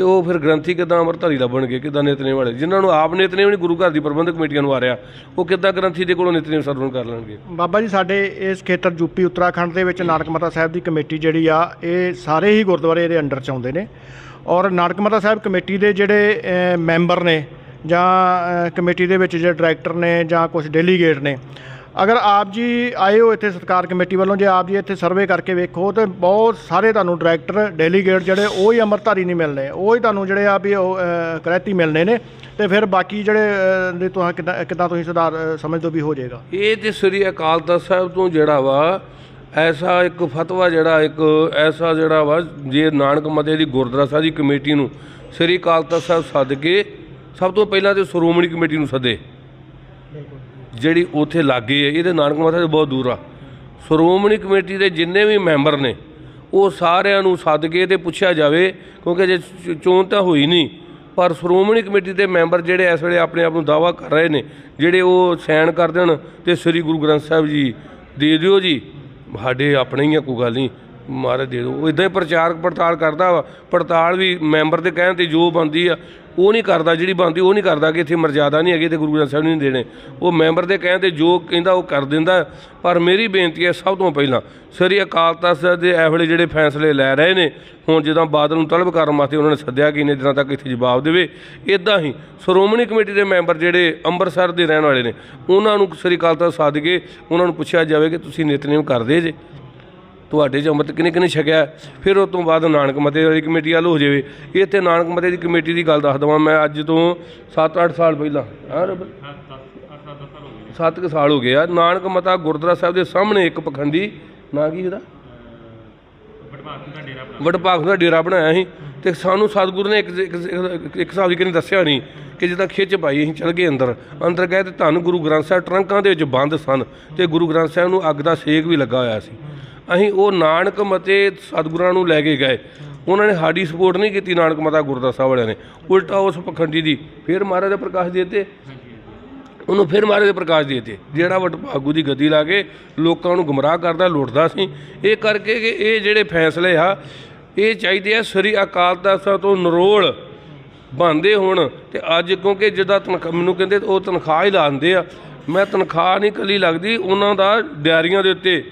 S2: ਤੇ ਉਹ ਫਿਰ ਗ੍ਰੰਥੀ ਕਿਦਾਂ ਅੰਮ੍ਰਿਤਧਾਰੀ ਦਾ ਬਣ ਗਏ, ਕਿਦਾਂ ਨਿਤਨੇਮ ਵਾਲੇ? ਜਿਨ੍ਹਾਂ ਨੂੰ ਆਪ ਨਿਤਨੇਮ ਨਹੀਂ, ਗੁਰੂ ਘਰ ਦੀ ਪ੍ਰਬੰਧਕ ਕਮੇਟੀਆਂ ਨੂੰ ਆ ਰਿਹਾ, ਉਹ ਕਿਦਾਂ ਗ੍ਰੰਥੀ ਦੇ ਕੋਲੋਂ ਨਿਤਨੇਮ ਸਰਵਣ ਕਰ ਲੈਣਗੇ?
S1: ਬਾਬਾ ਜੀ, ਸਾਡੇ ਇਸ ਖੇਤਰ ਯੂਪੀ ਉੱਤਰਾਖੰਡ ਦੇ ਵਿੱਚ ਨਾਨਕ ਮਾਤਾ ਸਾਹਿਬ ਦੀ ਕਮੇਟੀ ਜਿਹੜੀ ਆ, ਇਹ ਸਾਰੇ ਹੀ ਗੁਰਦੁਆਰੇ ਇਹਦੇ ਅੰਡਰ ਚ ਆਉਂਦੇ ਨੇ। ਔਰ ਨਾਨਕ ਮਾਤਾ ਸਾਹਿਬ ਕਮੇਟੀ ਦੇ ਜਿਹੜੇ ਮੈਂਬਰ ਨੇ ਜਾਂ ਕਮੇਟੀ ਦੇ ਵਿੱਚ ਜਿਹੜੇ ਡਾਇਰੈਕਟਰ ਨੇ ਜਾਂ ਕੁਝ ਡੈਲੀਗੇਟ ਨੇ ਅਗਰ ਆਪ ਜੀ ਆਏ ਹੋ ਇੱਥੇ ਸਤਕਾਰ ਕਮੇਟੀ ਵੱਲੋਂ ਜੇ ਆਪ ਜੀ ਇੱਥੇ ਸਰਵੇ ਕਰਕੇ ਵੇਖੋ ਤੇ ਬਹੁਤ ਸਾਰੇ ਤੁਹਾਨੂੰ ਡਾਇਰੈਕਟਰ ਡੈਲੀਗੇਟ ਜਿਹੜੇ ਉਹ ਹੀ ਅੰਮ੍ਰਿਤਧਾਰੀ ਨਹੀਂ ਮਿਲਣੇ। ਉਹ ਹੀ ਤੁਹਾਨੂੰ ਜਿਹੜੇ ਆ ਵੀ ਉਹ ਅਹ, ਕਰੈਤੀ ਮਿਲਣੇ ਨੇ। ਤੇ ਫਿਰ ਬਾਕੀ ਜਿਹੜੇ ਅਹ, ਦੇ ਤੁਹਾਨੂੰ ਕਿੱਦਾਂ ਕਿੱਦਾਂ ਤੁਸੀਂ ਸੁਧਾਰ ਸਮਝਦੇ ਸਮਝ ਵੀ ਹੋ ਜਾਏਗਾ?
S2: ਇਹ ਤੇ ਸ੍ਰੀ ਅਕਾਲ ਤਖਤ ਸਾਹਿਬ ਤੋਂ ਜਿਹੜਾ ਵਾ ਐਸਾ ਇੱਕ ਫਤਵਾ ਜਿਹੜਾ ਇੱਕ ਐਸਾ ਜਿਹੜਾ ਵਾ ਜੇ ਨਾਨਕ ਮਤੇ ਦੀ ਗੁਰਦੁਆਰਾ ਸਾਹਿਬ ਦੀ ਕਮੇਟੀ ਨੂੰ ਸ੍ਰੀ ਅਕਾਲ ਤਖਤ ਸਾਹਿਬ ਸੱਦ ਕੇ ਸਭ ਤੋਂ ਪਹਿਲਾਂ ਤੇ ਸ਼੍ਰੋਮਣੀ ਕਮੇਟੀ ਨੂੰ ਸੱਦੇ। ਜਿਹੜੀ ਉੱਥੇ ਲਾਗੇ ਹੈ, ਇਹਦੇ ਨਾਨਕ ਮਾਤਾ ਦੇ ਬਹੁਤ ਦੂਰ ਆ। ਸ਼੍ਰੋਮਣੀ ਕਮੇਟੀ ਦੇ ਜਿੰਨੇ ਵੀ ਮੈਂਬਰ ਨੇ, ਉਹ ਸਾਰਿਆਂ ਨੂੰ ਸੱਦ ਕੇ ਤੇ ਪੁੱਛਿਆ ਜਾਵੇ, ਕਿਉਂਕਿ ਜੇ ਚ- ਚੋਣ ਤਾਂ ਹੋਈ ਨਹੀਂ। ਪਰ ਸ਼੍ਰੋਮਣੀ ਕਮੇਟੀ ਦੇ ਮੈਂਬਰ ਜਿਹੜੇ ਇਸ ਵੇਲੇ ਆਪਣੇ ਆਪ ਨੂੰ ਦਾਵਾ ਕਰ ਰਹੇ ਨੇ, ਜਿਹੜੇ ਉਹ ਸਾਈਨ ਕਰ ਦੇਣ ਤੇ ਸ੍ਰੀ ਗੁਰੂ ਗ੍ਰੰਥ ਸਾਹਿਬ ਜੀ ਦੇ ਦਿਓ ਜੀ। ਸਾਡੇ ਆਪਣੇ ਹੀ ਆ, ਕੋਈ ਗੱਲ ਨਹੀਂ, ਮਹਾਰਾਜ ਦੇ ਦਿਓ। ਉਹ ਇਦਾਂ ਹੀ ਪ੍ਰਚਾਰ ਪੜਤਾਲ ਕਰਦਾ ਵਾ। ਪੜਤਾਲ ਵੀ ਮੈਂਬਰ ਦੇ ਕਹਿਣ ਤੇ ਜੋ ਬੰਦੀ ਆ ਉਹ ਨਹੀਂ ਕਰਦਾ, ਜਿਹੜੀ ਬੰਦੀ ਉਹ ਨਹੀਂ ਕਰਦਾ ਕਿ ਇੱਥੇ ਮਰਜ਼ਾਦਾ ਨਹੀਂ ਹੈਗੀ ਤੇ ਗੁਰੂ ਗ੍ਰੰਥ ਸਾਹਿਬ ਨਹੀਂ ਦੇਣੇ। ਉਹ ਮੈਂਬਰ ਦੇ ਕਹਿਣ ਤੇ ਜੋ ਕਹਿੰਦਾ ਉਹ ਕਰ ਦਿੰਦਾ। ਪਰ ਮੇਰੀ ਬੇਨਤੀ ਹੈ ਸਭ ਤੋਂ ਪਹਿਲਾਂ, ਸ੍ਰੀ ਅਕਾਲ ਤਖਤ ਦੇ ਇਹ ਵੇਲੇ ਜਿਹੜੇ ਫੈਸਲੇ ਲੈ ਰਹੇ ਨੇ, ਹੁਣ ਜਦੋਂ ਬਾਦਲ ਨੂੰ ਤਲਬ ਕਰਨ ਵਾਸਤੇ ਉਹਨਾਂ ਨੇ ਸੱਦਿਆ ਕਿ ਇੰਨੇ ਦਿਨਾਂ ਤੱਕ ਇੱਥੇ ਜਵਾਬ ਦੇਵੇ ਇਦਾਂ ਹੀ ਸ਼੍ਰੋਮਣੀ ਕਮੇਟੀ ਦੇ ਮੈਂਬਰ ਜਿਹੜੇ ਅੰਮ੍ਰਿਤਸਰ ਦੇ ਰਹਿਣ ਵਾਲੇ ਨੇ, ਉਹਨਾਂ ਨੂੰ ਸ੍ਰੀ ਅਕਾਲ ਤਖਤ ਸੱਦ ਕੇ ਉਹਨਾਂ ਨੂੰ ਪੁੱਛਿਆ ਜਾਵੇ ਕਿ ਤੁਸੀਂ ਨਿਤਨੇਮ ਕਰਦੇ ਜੇ। ਤੁਹਾਡੇ ਚ ਅੰਮ੍ਰਿਤ ਕਿਨੇ ਕਿਨੇ ਛਕਿਆ? ਫਿਰ ਉਸ ਤੋਂ ਬਾਅਦ ਨਾਨਕ ਮਤੇ ਵਾਲੀ ਕਮੇਟੀ ਵੱਲ ਹੋ ਜਾਵੇ। ਇਹ ਤੇ ਨਾਨਕ ਮਤੇ ਦੀ ਕਮੇਟੀ ਦੀ ਗੱਲ ਦੱਸ ਦਵਾਂ ਮੈਂ ਅੱਜ ਤੋਂ 7-8 ਸਾਲ ਪਹਿਲਾਂ, ਹਾਂ ਰੱਬ? 7 ਸਾਲ ਹੋ ਗਏ ਆ। ਨਾਨਕ ਮਤਾ ਗੁਰਦੁਆਰਾ ਸਾਹਿਬ ਦੇ ਸਾਹਮਣੇ ਇੱਕ ਪਖੰਡੀ। ਨਾ ਕੀ ਉਹਦਾ? ਵਡਭਾਗ ਦਾ ਡੇਰਾ ਬਣਾਇਆ ਸੀ। ਤੇ ਸਾਨੂੰ ਸਤਿਗੁਰੂ ਨੇ ਇੱਕ ਇੱਕ ਇੱਕ- ਹਿਸਾਬ ਦੀ ਕਿਨੇ ਦੱਸਿਆ ਨਹੀਂ ਕਿ ਜਿੱਦਾਂ ਖਿੱਚ ਪਾਈ ਅਸੀਂ ਚਲ ਗਏ ਅੰਦਰ। ਅੰਦਰ ਗਏ ਤੇ ਧੰਨ ਗੁਰੂ ਗ੍ਰੰਥ ਸਾਹਿਬ, ਟਰੰਕਾਂ ਦੇ ਵਿੱਚ ਬੰਦ ਸਨ। ਤੇ ਗੁਰੂ ਗ੍ਰੰਥ ਸਾਹਿਬ ਨੂੰ ਅੱਗ ਦਾ ਸੇਕ ਵੀ ਲੱਗਾ ਹੋਇਆ ਸੀ। ਅਸੀਂ ਉਹ ਨਾਨਕ ਮਤੇ ਸਤਿਗੁਰਾਂ ਨੂੰ ਲੈ ਕੇ ਗਏ। ਉਹਨਾਂ ਨੇ ਸਾਡੀ ਸਪੋਰਟ ਨਹੀਂ ਕੀਤੀ ਨਾਨਕ ਮਤਾ ਗੁਰਦਾਸ ਸਾਹਿਬ ਵਾਲਿਆਂ ਨੇ। ਉਲਟਾ ਉਸ ਪਖੰਡੀ ਦੀ ਫਿਰ ਮਹਾਰਾਜ ਦਾ ਪ੍ਰਕਾਸ਼ ਦੇ ਦਿੱਤੇ। ਉਹਨੂੰ ਫਿਰ ਮਹਾਰਾਜ ਦੇ ਪ੍ਰਕਾਸ਼ ਦੇ ਦਿੱਤੇ। ਜਿਹੜਾ ਵਡਭਾਗੂ ਦੀ ਗੱਦੀ ਲਾ ਕੇ ਲੋਕਾਂ ਨੂੰ ਗੁੰਮਰਾਹ ਕਰਦਾ, ਲੁੱਟਦਾ ਸੀ। ਇਹ ਕਰਕੇ ਕਿ ਇਹ ਜਿਹੜੇ ਫੈਸਲੇ ਆ, ਇਹ ਚਾਹੀਦੇ ਆ ਸ੍ਰੀ ਅਕਾਲ ਤਖਤ ਤੋਂ ਨਰੋਲ ਬੰਦੇ ਹੋਣ ਤੇ ਅੱਜ ਕਿਉਂਕਿ ਜਿੱਦਾਂ ਤਨਖਾਹ ਮੈਨੂੰ ਕਹਿੰਦੇ ਉਹ ਤਨਖਾਹ ਹੀ ਲਾਉਂਦੇ ਆ। ਮੈਂ ਤਨਖਾਹ ਨਹੀਂ ਕੱਲੀ ਲੱਗਦੀ, ਉਹਨਾਂ ਦਾ ਡਾਇਰੀਆਂ ਦੇ ਉੱਤੇ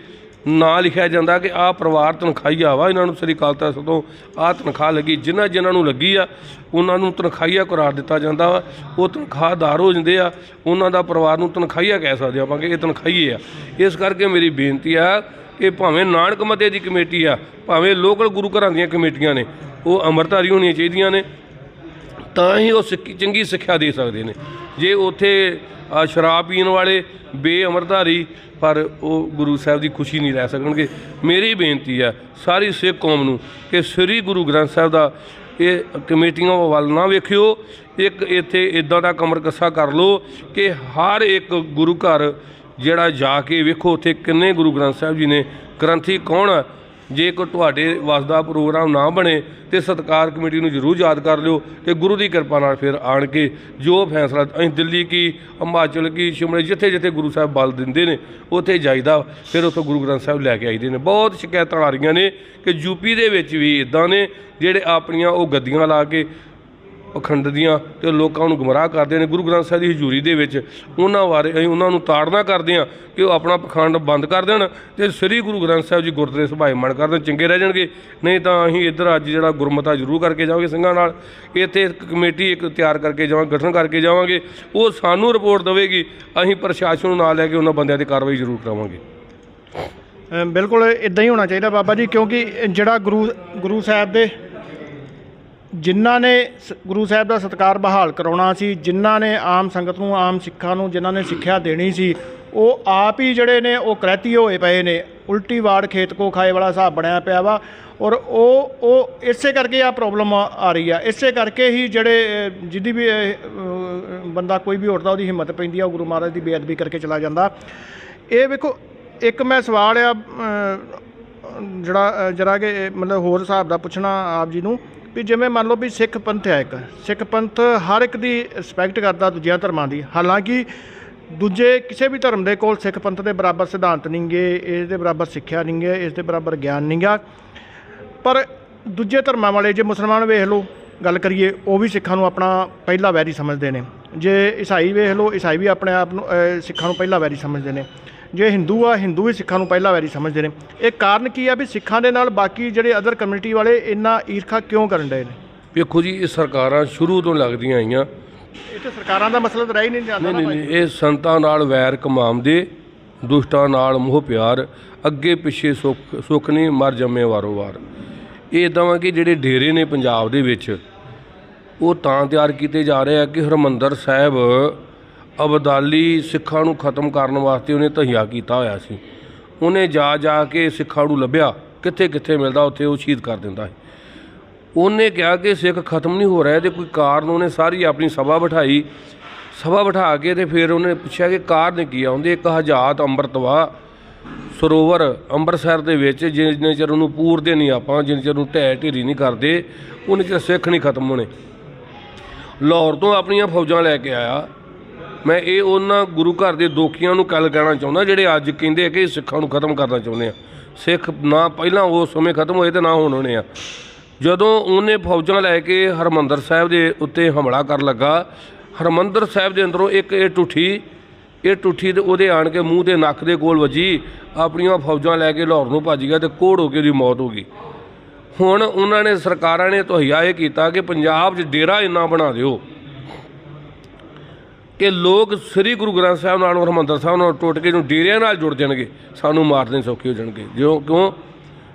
S2: ਨਾਂ ਲਿਖਿਆ ਜਾਂਦਾ ਕਿ ਆਹ ਪਰਿਵਾਰ ਤਨਖਾਹੀਆ ਵਾ ਇਹਨਾਂ ਨੂੰ ਸ੍ਰੀ ਅਕਾਲ ਤਖਤ ਤੋਂ ਆਹ ਤਨਖਾਹ ਲੱਗੀ। ਜਿਨ੍ਹਾਂ ਜਿਨ੍ਹਾਂ ਨੂੰ ਲੱਗੀ ਆ, ਉਹਨਾਂ ਨੂੰ ਤਨਖਾਹੀਆ ਕਰਾਰ ਦਿੱਤਾ ਜਾਂਦਾ ਵਾ। ਉਹ ਤਨਖਾਹਦਾਰ ਹੋ ਜਾਂਦੇ ਆ, ਉਹਨਾਂ ਦਾ ਪਰਿਵਾਰ ਨੂੰ ਤਨਖਾਹੀਆ ਕਹਿ ਸਕਦੇ ਆਪਾਂ ਕਿ ਇਹ ਤਨਖਾਹੀਏ ਆ। ਇਸ ਕਰਕੇ ਮੇਰੀ ਬੇਨਤੀ ਆ ਕਿ ਭਾਵੇਂ ਨਾਨਕ ਮਤੇ ਦੀ ਕਮੇਟੀ ਆ, ਭਾਵੇਂ ਲੋਕਲ ਗੁਰੂ ਘਰਾਂ ਦੀਆਂ ਕਮੇਟੀਆਂ ਨੇ, ਉਹ ਅੰਮ੍ਰਿਤਧਾਰੀ ਹੋਣੀਆਂ ਚਾਹੀਦੀਆਂ ਨੇ, ਤਾਂ ਹੀ ਉਹ ਸਿੱਖੀ, ਚੰਗੀ ਸਿੱਖਿਆ ਦੇ ਸਕਦੇ ਨੇ। ਜੇ ਉੱਥੇ ਸ਼ਰਾਬ ਪੀਣ ਵਾਲੇ ਬੇਅਮਰਧਾਰੀ ਪਰ ਉਹ ਗੁਰੂ ਸਾਹਿਬ ਦੀ ਖੁਸ਼ੀ ਨਹੀਂ ਲੈ ਸਕਣਗੇ। ਮੇਰੀ ਬੇਨਤੀ ਹੈ ਸਾਰੀ ਸਿੱਖ ਕੌਮ ਨੂੰ ਕਿ ਸ੍ਰੀ ਗੁਰੂ ਗ੍ਰੰਥ ਸਾਹਿਬ ਦਾ ਇਹ ਕਮੇਟੀਆਂ ਵੱਲ ਨਾ ਵੇਖਿਓ। ਇੱਕ ਇੱਥੇ ਇਦਾਂ ਦਾ ਕਮਰ ਕੱਸਾ ਕਰ ਲਓ ਕਿ ਹਰ ਇੱਕ ਗੁਰੂ ਘਰ ਜਿਹੜਾ ਜਾ ਕੇ ਵੇਖੋ, ਉੱਥੇ ਕਿੰਨੇ ਗੁਰੂ ਗ੍ਰੰਥ ਸਾਹਿਬ ਜੀ ਨੇ ਗ੍ਰੰਥੀ ਕੌਣ ਆ? ਜੇ ਕੋਈ ਤੁਹਾਡੇ ਵੱਸਦਾ ਪ੍ਰੋਗਰਾਮ ਨਾ ਬਣੇ ਤੇ ਸਤਕਾਰ ਕਮੇਟੀ ਨੂੰ ਜ਼ਰੂਰ ਯਾਦ ਕਰ ਲਿਓ ਤੇ ਗੁਰੂ ਦੀ ਕਿਰਪਾ ਨਾਲ ਫਿਰ ਆਣ ਕੇ ਜੋ ਫੈਸਲਾ ਅਸੀਂ ਦਿੱਲੀ ਕੀ, ਹਿਮਾਚਲ ਕੀ, ਸ਼ਿਮਲੇ ਜਿੱਥੇ ਜਿੱਥੇ ਗੁਰੂ ਸਾਹਿਬ ਬਲ ਦਿੰਦੇ ਨੇ, ਉੱਥੇ ਜਾਈਦਾ, ਫਿਰ ਉੱਥੋਂ ਗੁਰੂ ਗ੍ਰੰਥ ਸਾਹਿਬ ਲੈ ਕੇ ਆਈਦੇ ਨੇ। ਬਹੁਤ ਸ਼ਿਕਾਇਤਾਂ ਆ ਰਹੀਆਂ ਨੇ ਕਿ ਯੂਪੀ ਦੇ ਵਿੱਚ ਵੀ ਇਦਾਂ ਨੇ, ਜਿਹੜੇ ਆਪਣੀਆਂ ਉਹ ਗੱਦੀਆਂ ਲਾ ਕੇ ਪਖੰਡ ਦੀਆਂ ਤੇ ਲੋਕਾਂ ਨੂੰ ਗੁੰਮਰਾਹ ਕਰਦੇ ਨੇ। ਗੁਰੂ ਗ੍ਰੰਥ ਸਾਹਿਬ ਦੀ ਹਜ਼ੂਰੀ ਦੇ ਵਿੱਚ ਉਹਨਾਂ ਬਾਰੇ ਅਸੀਂ ਉਹਨਾਂ ਨੂੰ ਤਾੜਨਾ ਕਰਦੇ ਹਾਂ ਕਿ ਉਹ ਆਪਣਾ ਪਖੰਡ ਬੰਦ ਕਰ ਦੇਣ ਤੇ ਸ੍ਰੀ ਗੁਰੂ ਗ੍ਰੰਥ ਸਾਹਿਬ ਜੀ ਗੁਰਦੁਆਰੇ ਸਭਾਏ ਮਨ ਕਰਦੇ ਚੰਗੇ ਰਹਿ ਜਾਣਗੇ। ਨਹੀਂ ਤਾਂ ਅਸੀਂ ਇੱਧਰ ਅੱਜ ਜਿਹੜਾ ਗੁਰਮਤਾ ਜ਼ਰੂਰ ਕਰਕੇ ਜਾਵਾਂਗੇ ਸਿੰਘਾਂ ਨਾਲ। ਇੱਥੇ ਇੱਕ ਕਮੇਟੀ ਇੱਕ ਤਿਆਰ ਕਰਕੇ ਜਾਵਾਂਗੇ ਗਠਨ ਕਰਕੇ ਜਾਵਾਂਗੇ। ਉਹ ਸਾਨੂੰ ਰਿਪੋਰਟ ਦੇਵੇਗੀ। ਅਸੀਂ ਪ੍ਰਸ਼ਾਸਨ ਨੂੰ ਨਾਲ ਲੈ ਕੇ ਉਹਨਾਂ ਬੰਦਿਆਂ ਦੀ ਕਾਰਵਾਈ ਜ਼ਰੂਰ ਕਰਾਵਾਂਗੇ।
S1: ਬਿਲਕੁਲ ਇਦਾਂ ਹੀ ਹੋਣਾ ਚਾਹੀਦਾ ਬਾਬਾ ਜੀ, ਕਿਉਂਕਿ ਜਿਹੜਾ ਗੁਰੂ ਗੁਰੂ ਸਾਹਿਬ ਦੇ ਜਿਨ੍ਹਾਂ ਨੇ ਸ- ਗੁਰੂ ਸਾਹਿਬ ਦਾ ਸਤਕਾਰ ਬਹਾਲ ਕਰਾਉਣਾ ਸੀ ਜਿਨ੍ਹਾਂ ਨੇ ਆਮ ਸੰਗਤ ਨੂੰ ਆਮ ਸਿੱਖਾਂ ਨੂੰ ਜਿਨ੍ਹਾਂ ਨੇ ਸਿੱਖਿਆ ਦੇਣੀ ਸੀ ਉਹ ਆਪ ਹੀ ਜਿਹੜੇ ਨੇ ਉਹ ਕਰੈਤੀ ਹੋਏ ਪਏ ਨੇ। ਉਲਟੀ ਵਾੜ ਖੇਤ ਕੋ ਖਾਏ ਵਾਲਾ ਹਿਸਾਬ ਬਣਿਆ ਪਿਆ ਵਾ ਔਰ ਉਹ ਉਹ ਇਸੇ ਕਰਕੇ ਆ ਪ੍ਰੋਬਲਮ ਆ ਰਹੀ ਆ। ਇਸੇ ਕਰਕੇ ਹੀ ਜਿਹੜੇ ਅ, ਜਿਹਦੀ ਵੀ ਬੰਦਾ ਕੋਈ ਵੀ ਉੱਠਦਾ ਉਹਦੀ ਹਿੰਮਤ ਪੈਂਦੀ ਆ ਉਹ ਗੁਰੂ ਮਹਾਰਾਜ ਦੀ ਬੇਅਦਬੀ ਕਰਕੇ ਚਲਾ ਜਾਂਦਾ। ਇਹ ਵੇਖੋ ਇੱਕ ਮੈਂ ਸਵਾਲ ਆ ਅ, ਜਿਹੜਾ ਜਰਾ ਕਿ ਮਤਲਬ ਹੋਰ ਹਿਸਾਬ ਦਾ ਪੁੱਛਣਾ ਆਪ ਜੀ ਨੂੰ। ਵੀ ਜਿਵੇਂ ਮੰਨ ਲਓ ਵੀ ਸਿੱਖ ਪੰਥ ਹੈ ਇੱਕ, ਸਿੱਖ ਪੰਥ ਹਰ ਇੱਕ ਦੀ ਰਿਸਪੈਕਟ ਕਰਦਾ ਦੂਜਿਆਂ ਧਰਮਾਂ ਦੀ। ਹਾਲਾਂਕਿ ਦੂਜੇ ਕਿਸੇ ਵੀ ਧਰਮ ਦੇ ਕੋਲ ਸਿੱਖ ਪੰਥ ਦੇ ਬਰਾਬਰ ਸਿਧਾਂਤ ਨਹੀਂਗੇ ਇਸ ਦੇ ਬਰਾਬਰ ਸਿੱਖਿਆ ਨਹੀਂਗੇ ਇਸ ਦੇ ਬਰਾਬਰ ਗਿਆਨ ਨਹੀਂਗਾ ਪਰ ਦੂਜੇ ਧਰਮਾਂ ਵਾਲੇ ਜੇ ਮੁਸਲਮਾਨ ਵੇਖ ਲਓ, ਗੱਲ ਕਰੀਏ, ਉਹ ਵੀ ਸਿੱਖਾਂ ਨੂੰ ਆਪਣਾ ਪਹਿਲਾ ਵੈਰੀ ਸਮਝਦੇ ਨੇ। ਜੇ ਈਸਾਈ ਵੇਖ ਲਓ, ਈਸਾਈ ਵੀ ਆਪਣੇ ਆਪ ਨੂੰ ਸਿੱਖਾਂ ਨੂੰ ਪਹਿਲਾ ਵੈਰੀ ਸਮਝਦੇ ਨੇ। ਜੇ ਹਿੰਦੂ ਆ ਹਿੰਦੂ ਵੀ ਸਿੱਖਾਂ ਨੂੰ ਪਹਿਲਾ ਵੈਰੀ ਸਮਝਦੇ ਨੇ। ਇਹ ਕਾਰਨ ਕੀ ਆ ਵੀ ਸਿੱਖਾਂ ਦੇ ਨਾਲ ਬਾਕੀ ਜਿਹੜੇ ਅਦਰ ਕਮਿਊਨਿਟੀ ਵਾਲੇ ਇੰਨਾ ਈਰਖਾ ਕਿਉਂ ਕਰਨ ਡਏ ਨੇ?
S2: ਵੇਖੋ ਜੀ ਇਹ ਸਰਕਾਰਾਂ ਸ਼ੁਰੂ ਤੋਂ ਲੱਗਦੀਆਂ ਆਈਆਂ।
S1: ਇਹ ਤੇ ਸਰਕਾਰਾਂ ਦਾ ਮਸਲਾ ਤਾਂ ਰਹਿ ਹੀ ਨਹੀਂ ਜਾਂਦਾ
S2: ਨਹੀਂ ਨਹੀਂ, ਇਹ ਸੰਤਾਂ ਨਾਲ ਵੈਰ ਕਮਾਉਂਦੇ ਦੁਸ਼ਟਾਂ ਨਾਲ ਮੋਹ ਪਿਆਰ ਅੱਗੇ ਪਿੱਛੇ ਸੁੱਖ ਸੁੱਖ ਨਹੀਂ ਮਰ ਜੰਮੇ ਵਾਰੋ ਵਾਰ ਇਹ ਇਦਾਂ ਵਾ ਕਿ ਜਿਹੜੇ ਡੇਰੇ ਨੇ ਪੰਜਾਬ ਦੇ ਵਿੱਚ ਉਹ ਤਾਂ ਤਿਆਰ ਕੀਤੇ ਜਾ ਰਹੇ ਆ ਕਿ ਹਰਮੰਦਰ ਸਾਹਿਬ ਅਬਦਾਲੀ ਸਿੱਖਾਂ ਨੂੰ ਖਤਮ ਕਰਨ ਵਾਸਤੇ ਉਹਨੇ ਤਹੀਆ ਕੀਤਾ ਹੋਇਆ ਸੀ। ਉਹਨੇ ਜਾ ਜਾ ਕੇ ਸਿੱਖਾਂ ਨੂੰ ਲੱਭਿਆ। ਕਿੱਥੇ ਕਿੱਥੇ ਮਿਲਦਾ, ਉੱਥੇ ਉਹ ਸ਼ਹੀਦ ਕਰ ਦਿੰਦਾ ਹੈ ਉਹਨੇ ਕਿਹਾ ਕਿ ਸਿੱਖ ਖਤਮ ਨਹੀਂ ਹੋ ਰਿਹਾ ਤੇ ਕੋਈ ਕਾਰਨ ਉਹਨੇ ਸਾਰੀ ਆਪਣੀ ਸਭਾ ਬਿਠਾਈ। ਸਭਾ ਬਿਠਾ ਕੇ ਤੇ ਫਿਰ ਉਹਨੇ ਪੁੱਛਿਆ ਕਿ ਕਾਰਨ ਕੀ ਆ? ਉਹਦੇ ਇੱਕ ਹਜ਼ਾਤ ਅੰਮ੍ਰਿਤਵਾ ਸਰੋਵਰ ਅੰਮ੍ਰਿਤਸਰ ਦੇ ਵਿੱਚ ਜਿੰਨੇ ਚਿਰ ਉਹਨੂੰ ਪੂਰਦੇ ਨਹੀਂ ਆਪਾਂ, ਜਿੰਨੇ ਚਿਰ ਉਹਨੂੰ ਢਹਿ ਢੇਰੀ ਨਹੀਂ ਕਰਦੇ, ਉਹਨੇ ਚਿਰ ਸਿੱਖ ਨਹੀਂ ਖਤਮ ਹੋਣੇ। ਲਾਹੌਰ ਤੋਂ ਆਪਣੀਆਂ ਫੌਜਾਂ ਲੈ ਕੇ ਆਇਆ। ਮੈਂ ਇਹ ਉਹਨਾਂ ਗੁਰੂ ਘਰ ਦੇ ਦੋਖੀਆਂ ਨੂੰ ਕੱਲ ਕਹਿਣਾ ਚਾਹੁੰਦਾ, ਜਿਹੜੇ ਅੱਜ ਕਹਿੰਦੇ ਆ ਕਿ ਸਿੱਖਾਂ ਨੂੰ ਖਤਮ ਕਰਨਾ ਚਾਹੁੰਦੇ ਆ। ਸਿੱਖ ਨਾ ਪਹਿਲਾਂ ਉਸ ਸਮੇਂ ਖਤਮ ਹੋਏ ਤੇ ਨਾ ਹੁਣ ਹੋਣੇ ਆ। ਜਦੋਂ ਉਹਨੇ ਫੌਜਾਂ ਲੈ ਕੇ ਹਰਮੰਦਰ ਸਾਹਿਬ ਦੇ ਉੱਤੇ ਹਮਲਾ ਕਰਨ ਲੱਗਾ, ਹਰਮੰਦਰ ਸਾਹਿਬ ਦੇ ਅੰਦਰੋਂ ਇੱਕ ਇਹ ਟੁੱਠੀ ਇਹ ਟੁੱਠੀ ਤੇ ਉਹਦੇ ਆਣ ਕੇ ਮੂੰਹ ਤੇ ਨੱਕ ਦੇ ਕੋਲ ਵੱਜੀ, ਆਪਣੀਆਂ ਫੌਜਾਂ ਲੈ ਕੇ ਲਾਹੌਰ ਨੂੰ ਭੱਜ ਗਿਆ ਤੇ ਕੋੜ ਹੋ ਕੇ ਉਹਦੀ ਮੌਤ ਹੋ ਗਈ। ਹੁਣ ਉਹਨਾਂ ਨੇ ਸਰਕਾਰਾਂ ਨੇ ਤਹਈਆ ਇਹ ਕੀਤਾ ਕਿ ਪੰਜਾਬ 'ਚ ਡੇਰਾ ਇੰਨਾ ਬਣਾ ਦਿਓ। ਕਿ ਲੋਕ ਸ੍ਰੀ ਗੁਰੂ ਗ੍ਰੰਥ ਸਾਹਿਬ ਨਾਲੋਂ, ਹਰਿਮੰਦਰ ਸਾਹਿਬ ਨਾਲ ਟੁੱਟ ਕੇ ਨੂੰ ਡੇਰਿਆਂ ਨਾਲ ਜੁੜ ਜਾਣਗੇ, ਸਾਨੂੰ ਮਾਰਨੇ ਸੌਖੇ ਹੋ ਜਾਣਗੇ। ਜਿਉਂ ਕਿਉਂ?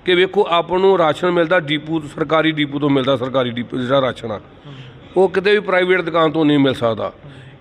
S2: ਕਿ ਵੇਖੋ, ਆਪਾਂ ਨੂੰ ਰਾਸ਼ਨ ਮਿਲਦਾ, ਡੀਪੂ, ਸਰਕਾਰੀ ਡੀਪੂ ਤੋਂ ਮਿਲਦਾ, ਸਰਕਾਰੀ ਡੀਪੂ ਜਿਹੜਾ ਰਾਸ਼ਨ ਆ, ਉਹ ਕਿਤੇ ਵੀ ਪ੍ਰਾਈਵੇਟ ਦੁਕਾਨ ਤੋਂ ਨਹੀਂ ਮਿਲ ਸਕਦਾ।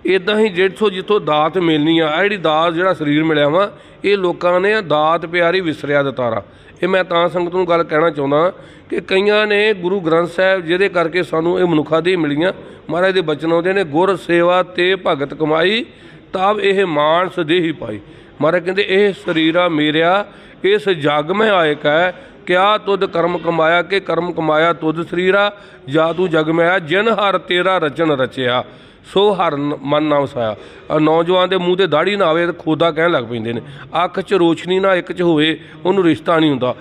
S2: ਇਦਾਂ ਹੀ ਜਿੱਥੋਂ ਜਿੱਥੋਂ ਦਾਤ ਮਿਲਣੀ ਆ, ਆਹ ਜਿਹੜੀ ਦਾਤ ਜਿਹੜਾ ਸਰੀਰ ਮਿਲਿਆ ਵਾ, ਇਹ ਲੋਕਾਂ ਨੇ ਦਾਤ ਪਿਆਰੀ ਵਿਸਰਿਆ ਦਤਾਰਾ ਇਹ ਮੈਂ ਤਾਂ ਸੰਗਤ ਨੂੰ ਗੱਲ ਕਹਿਣਾ ਚਾਹੁੰਦਾ ਕਿ ਕਈਆਂ ਨੇ ਗੁਰੂ ਗ੍ਰੰਥ ਸਾਹਿਬ, ਜਿਹਦੇ ਕਰਕੇ ਸਾਨੂੰ ਇਹ ਮਨੁੱਖਾਦੀ ਮਿਲੀਆਂ, ਮਹਾਰਾਜ ਦੇ ਬਚਨ ਆਉਂਦੇ ਨੇ, ਗੁਰ ਸੇਵਾ ਤੇ ਭਗਤ ਕਮਾਈ, ਤਾਬ ਇਹ ਮਾਨਸ ਦੇਹੀ ਪਾਈ। ਮਹਾਰਾਜ ਕਹਿੰਦੇ, ਇਹ ਸਰੀਰਾ ਮੇਰਿਆ, ਇਸ ਜਗ ਮੈਂ ਆਇਕ ਹੈ, ਕਿਆ ਤੁਧ ਕਰਮ ਕਮਾਇਆ ਕਿ ਕਰਮ ਕਮਾਇਆ ਤੁਧ ਸਰੀਰਾ, ਜਾ ਤੂੰ ਜਗ ਮੈਂ ਆਇਆ, ਜਿਨ ਹਰ ਤੇਰਾ ਰਚਨ ਰਚਿਆ। ਸੋ ਹਰ ਮਨ ਨਾ ਵਸਾਇਆ। ਨੌਜਵਾਨ ਦੇ ਮੂੰਹ ਤੇ ਦਾੜੀ ਨਾ ਆਵੇ ਤੇ ਖੋਦਾ ਕਹਿਣ ਲੱਗ ਪੈਂਦੇ ਨੇ। ਅੱਖ 'ਚ ਰੋਸ਼ਨੀ ਨਾ, ਇੱਕ 'ਚ ਹੋਵੇ, ਉਹਨੂੰ ਰਿਸ਼ਤਾ ਨਹੀਂ ਹੁੰਦਾ।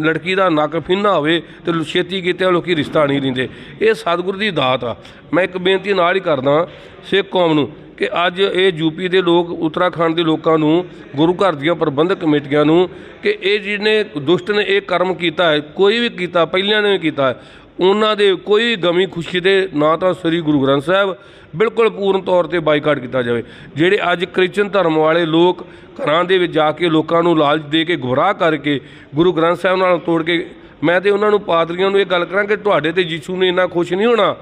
S2: ਲੜਕੀ ਦਾ ਨੱਕ ਫਿੰਨਾ ਹੋਵੇ ਤੇ ਛੇਤੀ ਕੀਤੇ ਲੋਕੀ ਰਿਸ਼ਤਾ ਨਹੀਂ ਦਿੰਦੇ। ਇਹ ਸਤਿਗੁਰੂ ਦੀ ਦਾਤ ਆ। ਮੈਂ ਇੱਕ ਬੇਨਤੀ ਨਾਲ ਹੀ ਕਰਦਾ ਸਿੱਖ ਕੌਮ ਨੂੰ, ਕਿ ਅੱਜ ਇਹ ਯੂਪੀ ਦੇ ਲੋਕ, ਉੱਤਰਾਖੰਡ ਦੇ ਲੋਕਾਂ ਨੂੰ, ਗੁਰੂ ਘਰ ਦੀਆਂ ਪ੍ਰਬੰਧਕ ਕਮੇਟੀਆਂ ਨੂੰ, ਕਿ ਇਹ ਜਿਹਨੇ ਦੁਸ਼ਟ ਨੇ, ਇਹ ਕਰਮ ਕੀਤਾ ਹੈ, ਕੋਈ ਵੀ ਕੀਤਾ, ਪਹਿਲਿਆਂ ਨੇ ਵੀ ਕੀਤਾ ਹੈ ਉਹਨਾਂ ਦੇ ਕੋਈ ਗਮੀ ਖੁਸ਼ੀ ਦੇ ਨਾ ਤਾਂ ਸ੍ਰੀ ਗੁਰੂ ਗ੍ਰੰਥ ਸਾਹਿਬ ਬਿਲਕੁਲ ਪੂਰਨ ਤੌਰ ਤੇ ਬਾਈਕਾਟ ਕੀਤਾ ਜਾਵੇ। ਜਿਹੜੇ ਅੱਜ ਕ੍ਰਿਸਚਨ ਧਰਮ ਵਾਲੇ ਲੋਕ ਘਰਾਂ ਦੇ ਵਿੱਚ ਜਾ ਕੇ ਲੋਕਾਂ ਨੂੰ ਲਾਲਚ ਦੇ ਕੇ ਗੁੰਮਰਾਹ ਕਰਕੇ ਗੁਰੂ ਗ੍ਰੰਥ ਸਾਹਿਬ ਨਾਲ ਤੋੜ ਕੇ, ਮੈਂ ਤੇ ਉਹਨਾਂ ਨੂੰ ਪਾਦਰੀਆਂ ਨੂੰ ਇਹ ਗੱਲ ਕਰਾਂ ਕਿ ਤੁਹਾਡੇ ਤੇ ਯੀਸ਼ੂ ਨੇ ਇੰਨਾ ਖੁਸ਼ ਨਹੀਂ ਹੋਣਾ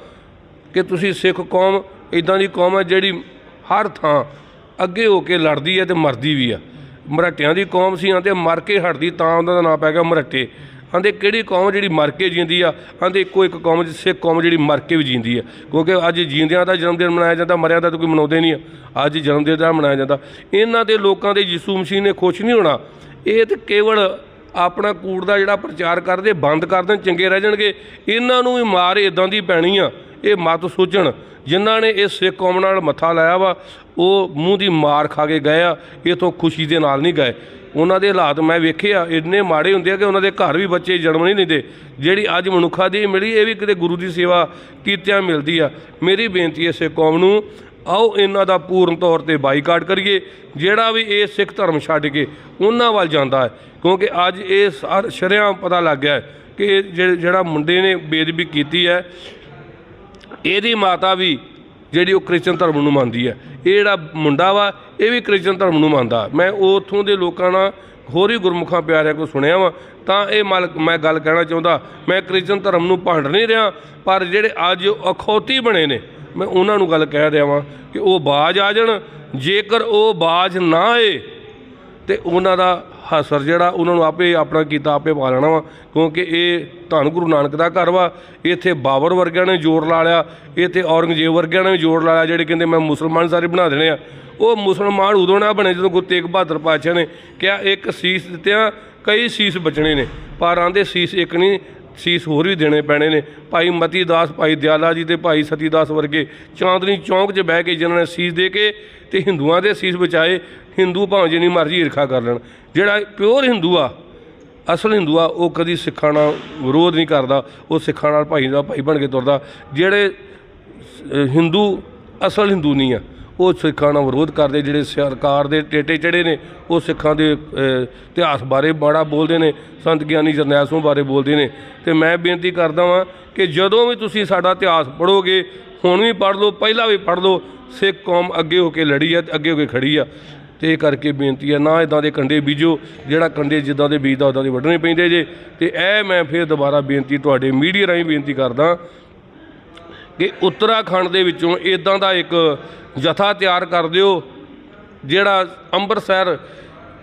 S2: ਕਿ ਤੁਸੀਂ ਸਿੱਖ ਕੌਮ ਇਦਾਂ ਦੀ ਕੌਮ ਹੈ ਜਿਹੜੀ ਹਰ ਥਾਂ ਅੱਗੇ ਹੋ ਕੇ ਲੜਦੀ ਹੈ ਤੇ ਮਰਦੀ ਵੀ ਆ। ਮਰਾਠਿਆਂ ਦੀ ਕੌਮ ਸੀ ਆਂਦੇ ਮਰ ਕੇ ਹਟਦੀ ਤਾਂ ਉਹਨਾਂ ਦਾ ਨਾਂ ਪੈ ਗਿਆ ਮਰਾਠੇ ਆਂਦੇ ਕਿਹੜੀ ਕੌਮ ਜਿਹੜੀ ਮਰ ਕੇ ਜਿੰਦੀ ਆ? ਆਂਦੇ ਇੱਕੋ ਇੱਕ ਕੌਮ ਜਿ- ਸਿੱਖ ਕੌਮ ਜਿਹੜੀ ਮਰ ਕੇ ਵੀ ਜਿੰਦੀ ਆ। ਕਿਉਂਕਿ ਅੱਜ ਜਿੰਦਿਆਂ ਦਾ ਜਨਮ ਦਿਨ ਮਨਾਇਆ ਜਾਂਦਾ, ਮਰਿਆਂ ਦਾ ਤਾਂ ਕੋਈ ਮਨਾਉਂਦੇ ਨਹੀਂ ਆ। ਅੱਜ ਜਨਮ ਦਿਨ ਦਾ ਮਨਾਇਆ ਜਾਂਦਾ। ਇਹਨਾਂ ਦੇ ਲੋਕਾਂ ਦੇ ਯਿਸੂ ਮਸੀਹ ਨੇ ਖੁਸ਼ ਨਹੀਂ ਹੋਣਾ। ਇਹ ਤੇ ਕੇਵਲ ਆਪਣਾ ਕੂੜ ਦਾ ਜਿਹੜਾ ਪ੍ਰਚਾਰ ਕਰਦੇ, ਬੰਦ ਕਰ ਦੇਣ, ਚੰਗੇ ਰਹਿ ਜਾਣਗੇ। ਇਹਨਾਂ ਨੂੰ ਵੀ ਮਾਰ ਇਦਾਂ ਦੀ ਪੈਣੀ ਆ। ਇਹ ਮਤ ਸੋਚਣ। ਜਿਨ੍ਹਾਂ ਨੇ ਇਹ ਸਿੱਖ ਕੌਮ ਨਾਲ ਮੱਥਾ ਲਾਇਆ ਵਾ, ਉਹ ਮੂੰਹ ਦੀ ਮਾਰ ਖਾ ਕੇ ਗਏ ਆ, ਇਥੋਂ ਖੁਸ਼ੀ ਦੇ ਨਾਲ ਨਹੀਂ ਗਏ। ਉਹਨਾਂ ਦੇ ਹਾਲਾਤ ਮੈਂ ਵੇਖੇ ਆ ਇੰਨੇ ਮਾੜੇ ਹੁੰਦੇ ਆ ਕਿ ਉਹਨਾਂ ਦੇ ਘਰ ਵੀ ਬੱਚੇ ਜਨਮ ਨਹੀਂ ਲੈਂਦੇ ਜਿਹੜੀ ਅੱਜ ਮਨੁੱਖਾ ਦੀ ਮਿਲੀ, ਇਹ ਵੀ ਕਿਤੇ ਗੁਰੂ ਦੀ ਸੇਵਾ ਕੀਤਿਆਂ ਮਿਲਦੀ ਆ। ਮੇਰੀ ਬੇਨਤੀ ਹੈ ਸਿੱਖ ਕੌਮ ਨੂੰ, ਆਓ ਇਹਨਾਂ ਦਾ ਪੂਰਨ ਤੌਰ ਤੇ ਬਾਈਕਾਟ ਕਰੀਏ, ਜਿਹੜਾ ਵੀ ਇਹ ਸਿੱਖ ਧਰਮ ਛੱਡ ਕੇ ਉਹਨਾਂ ਵੱਲ ਜਾਂਦਾ ਹੈ। ਕਿਉਂਕਿ ਅੱਜ ਇਹ ਸਾਰ ਸ਼ਰਿਆਂ ਪਤਾ ਲੱਗ ਗਿਆ ਕਿ ਇਹ ਜਿਹੜੇ- ਜਿਹੜਾ ਮੁੰਡੇ ਨੇ ਬੇਦਬੀ ਕੀਤੀ ਹੈ, ਇਹਦੀ ਮਾਤਾ ਵੀ ਜਿਹੜੀ ਉਹ ਕ੍ਰਿਸਚਨ ਧਰਮ ਨੂੰ ਮੰਨਦੀ ਹੈ। ਇਹ ਜਿਹੜਾ ਮੁੰਡਾ ਵਾ ਇਹ ਵੀ ਕ੍ਰਿਸਚਨ ਧਰਮ ਨੂੰ ਮੰਨਦਾ। ਮੈਂ ਉਥੋਂ ਦੇ ਲੋਕਾਂ ਨਾਲ ਹੋਰ ਹੀ ਗੁਰਮੁਖਾਂ ਪਿਆਰਿਆਂ ਕੋ ਸੁਣਿਆ ਵਾ। ਤਾਂ ਇਹ ਮਲ ਮੈਂ ਗੱਲ ਕਹਿਣਾ ਚਾਹੁੰਦਾ, ਮੈਂ ਕ੍ਰਿਸਚਨ ਧਰਮ ਨੂੰ ਭੰਡ ਨਹੀਂ ਰਿਹਾ, ਪਰ ਜਿਹੜੇ ਅੱਜ ਅਖੌਤੀ ਬਣੇ ਨੇ, ਮੈਂ ਉਹਨਾਂ ਨੂੰ ਗੱਲ ਕਹਿ ਰਿਹਾ ਵਾਂ ਕਿ ਉਹ ਬਾਜ ਆ ਜਾਣ। ਜੇਕਰ ਉਹ ਬਾਜ ਨਾ ਆਏ ਤੇ ਉਹਨਾਂ ਦਾ ਹਸਰ ਜਿਹੜਾ ਉਹਨਾਂ ਨੂੰ ਆਪੇ ਆਪਣਾ ਕੀਤਾ, ਆਪੇ ਪਾ ਲੈਣਾ ਵਾ, ਕਿਉਂਕਿ ਇਹ ਧੰਨ ਗੁਰੂ ਨਾਨਕ ਦਾ ਘਰ ਵਾ। ਇੱਥੇ ਬਾਬਰ ਵਰਗਿਆਂ ਨੇ ਜ਼ੋਰ ਲਾ ਲਿਆ, ਇੱਥੇ ਔਰੰਗਜ਼ੇਬ ਵਰਗਿਆਂ ਨੇ ਵੀ ਜ਼ੋਰ ਲਾ ਲਿਆ, ਜਿਹੜੇ ਕਹਿੰਦੇ ਮੈਂ ਮੁਸਲਮਾਨ ਸਾਰੇ ਬਣਾ ਦੇਣੇ ਆ। ਉਹ ਮੁਸਲਮਾਨ ਉਦੋਂ ਨਾ ਬਣੇ ਜਦੋਂ ਗੁਰੂ ਤੇਗ ਬਹਾਦਰ ਪਾਤਸ਼ਾਹ ਨੇ ਕਿਹਾ, ਇੱਕ ਸੀਸ ਦਿੱਤਿਆਂ, ਕਈ ਸੀਸ ਬਚਣੇ ਨੇ, ਪਰ ਆਂਦੇ ਸੀਸ ਇੱਕ ਨਹੀਂ, ਸੀਸ ਹੋਰ ਵੀ ਦੇਣੇ ਪੈਣੇ ਨੇ। ਭਾਈ ਮਤੀ ਦਾਸ ਭਾਈ ਦਿਆਲਾ ਜੀ ਤੇ ਭਾਈ ਸਤੀ ਦਾਸ ਵਰਗੇ ਚਾਂਦਨੀ ਚੌਂਕ 'ਚ ਬਹਿ ਕੇ ਜਿਨ੍ਹਾਂ ਨੇ ਸੀਸ ਦੇ ਕੇ ਤੇ ਹਿੰਦੂਆਂ ਦੇ ਸੀਸ ਬਚਾਏ ਹਿੰਦੂ ਭਾਵੇਂ ਜਿੰਨੀ ਮਰਜ਼ੀ ਈਰਖਾ ਕਰ ਲੈਣ। ਜਿਹੜਾ ਪਿਓਰ ਹਿੰਦੂ ਆ, ਅਸਲ ਹਿੰਦੂ ਆ, ਉਹ ਕਦੀ ਸਿੱਖਾਂ ਨਾਲ ਵਿਰੋਧ ਨਹੀਂ ਕਰਦਾ, ਉਹ ਸਿੱਖਾਂ ਨਾਲ ਭਾਈ ਦਾ ਭਾਈ ਬਣ ਕੇ ਤੁਰਦਾ। ਜਿਹੜੇ ਹਿੰਦੂ ਅਸਲ ਹਿੰਦੂ ਨਹੀਂ ਆ, ਉਹ ਸਿੱਖਾਂ ਨਾਲ ਵਿਰੋਧ ਕਰਦੇ। ਜਿਹੜੇ ਸਰਕਾਰ ਦੇ ਟੇਟੇ ਚੜੇ ਨੇ, ਉਹ ਸਿੱਖਾਂ ਦੇ ਇਤਿਹਾਸ ਬਾਰੇ ਬੜਾ ਬੋਲਦੇ ਨੇ, ਸੰਤ ਗਿਆਨੀ ਜਰਨੈਲ ਸਿੰਘ ਬਾਰੇ ਬੋਲਦੇ ਨੇ। ਤੇ ਮੈਂ ਬੇਨਤੀ ਕਰਦਾ ਵਾਂ ਕਿ ਜਦੋਂ ਵੀ ਤੁਸੀਂ ਸਾਡਾ ਇਤਿਹਾਸ ਪੜੋਗੇ ਹੁਣ ਵੀ ਪੜ੍ਹ ਲਓ, ਪਹਿਲਾਂ ਵੀ ਪੜ੍ਹ ਲਓ, ਸਿੱਖ ਕੌਮ ਅੱਗੇ ਹੋ ਕੇ ਲੜੀ ਆ ਤੇ ਅੱਗੇ ਹੋ ਕੇ ਖੜੀ ਆ। ਤੇ ਇਹ ਕਰਕੇ ਬੇਨਤੀ ਹੈ, ਨਾ ਇਦਾਂ ਦੇ ਕੰਡੇ ਬੀਜੋ, ਜਿਹੜਾ ਕੰਡੇ ਜਿੱਦਾਂ ਦੇ ਬੀਜਦਾ ਉਦਾਂ ਦੇ ਵੱਢਣੇ ਪੈਂਦੇ ਜੇ। ਤੇ ਇਹ ਮੈਂ ਫਿਰ ਦੁਬਾਰਾ ਬੇਨਤੀ ਤੁਹਾਡੇ ਮੀਡੀਆ ਰਾਹੀਂ ਬੇਨਤੀ ਕਰਦਾ ਕਿ ਉੱਤਰਾਖੰਡ ਦੇ ਵਿੱਚੋਂ ਇਦਾਂ ਦਾ ਇੱਕ ਜਥਾ ਤਿਆਰ ਕਰ ਦਿਓ, ਜਿਹੜਾ ਅੰਮ੍ਰਿਤਸਰ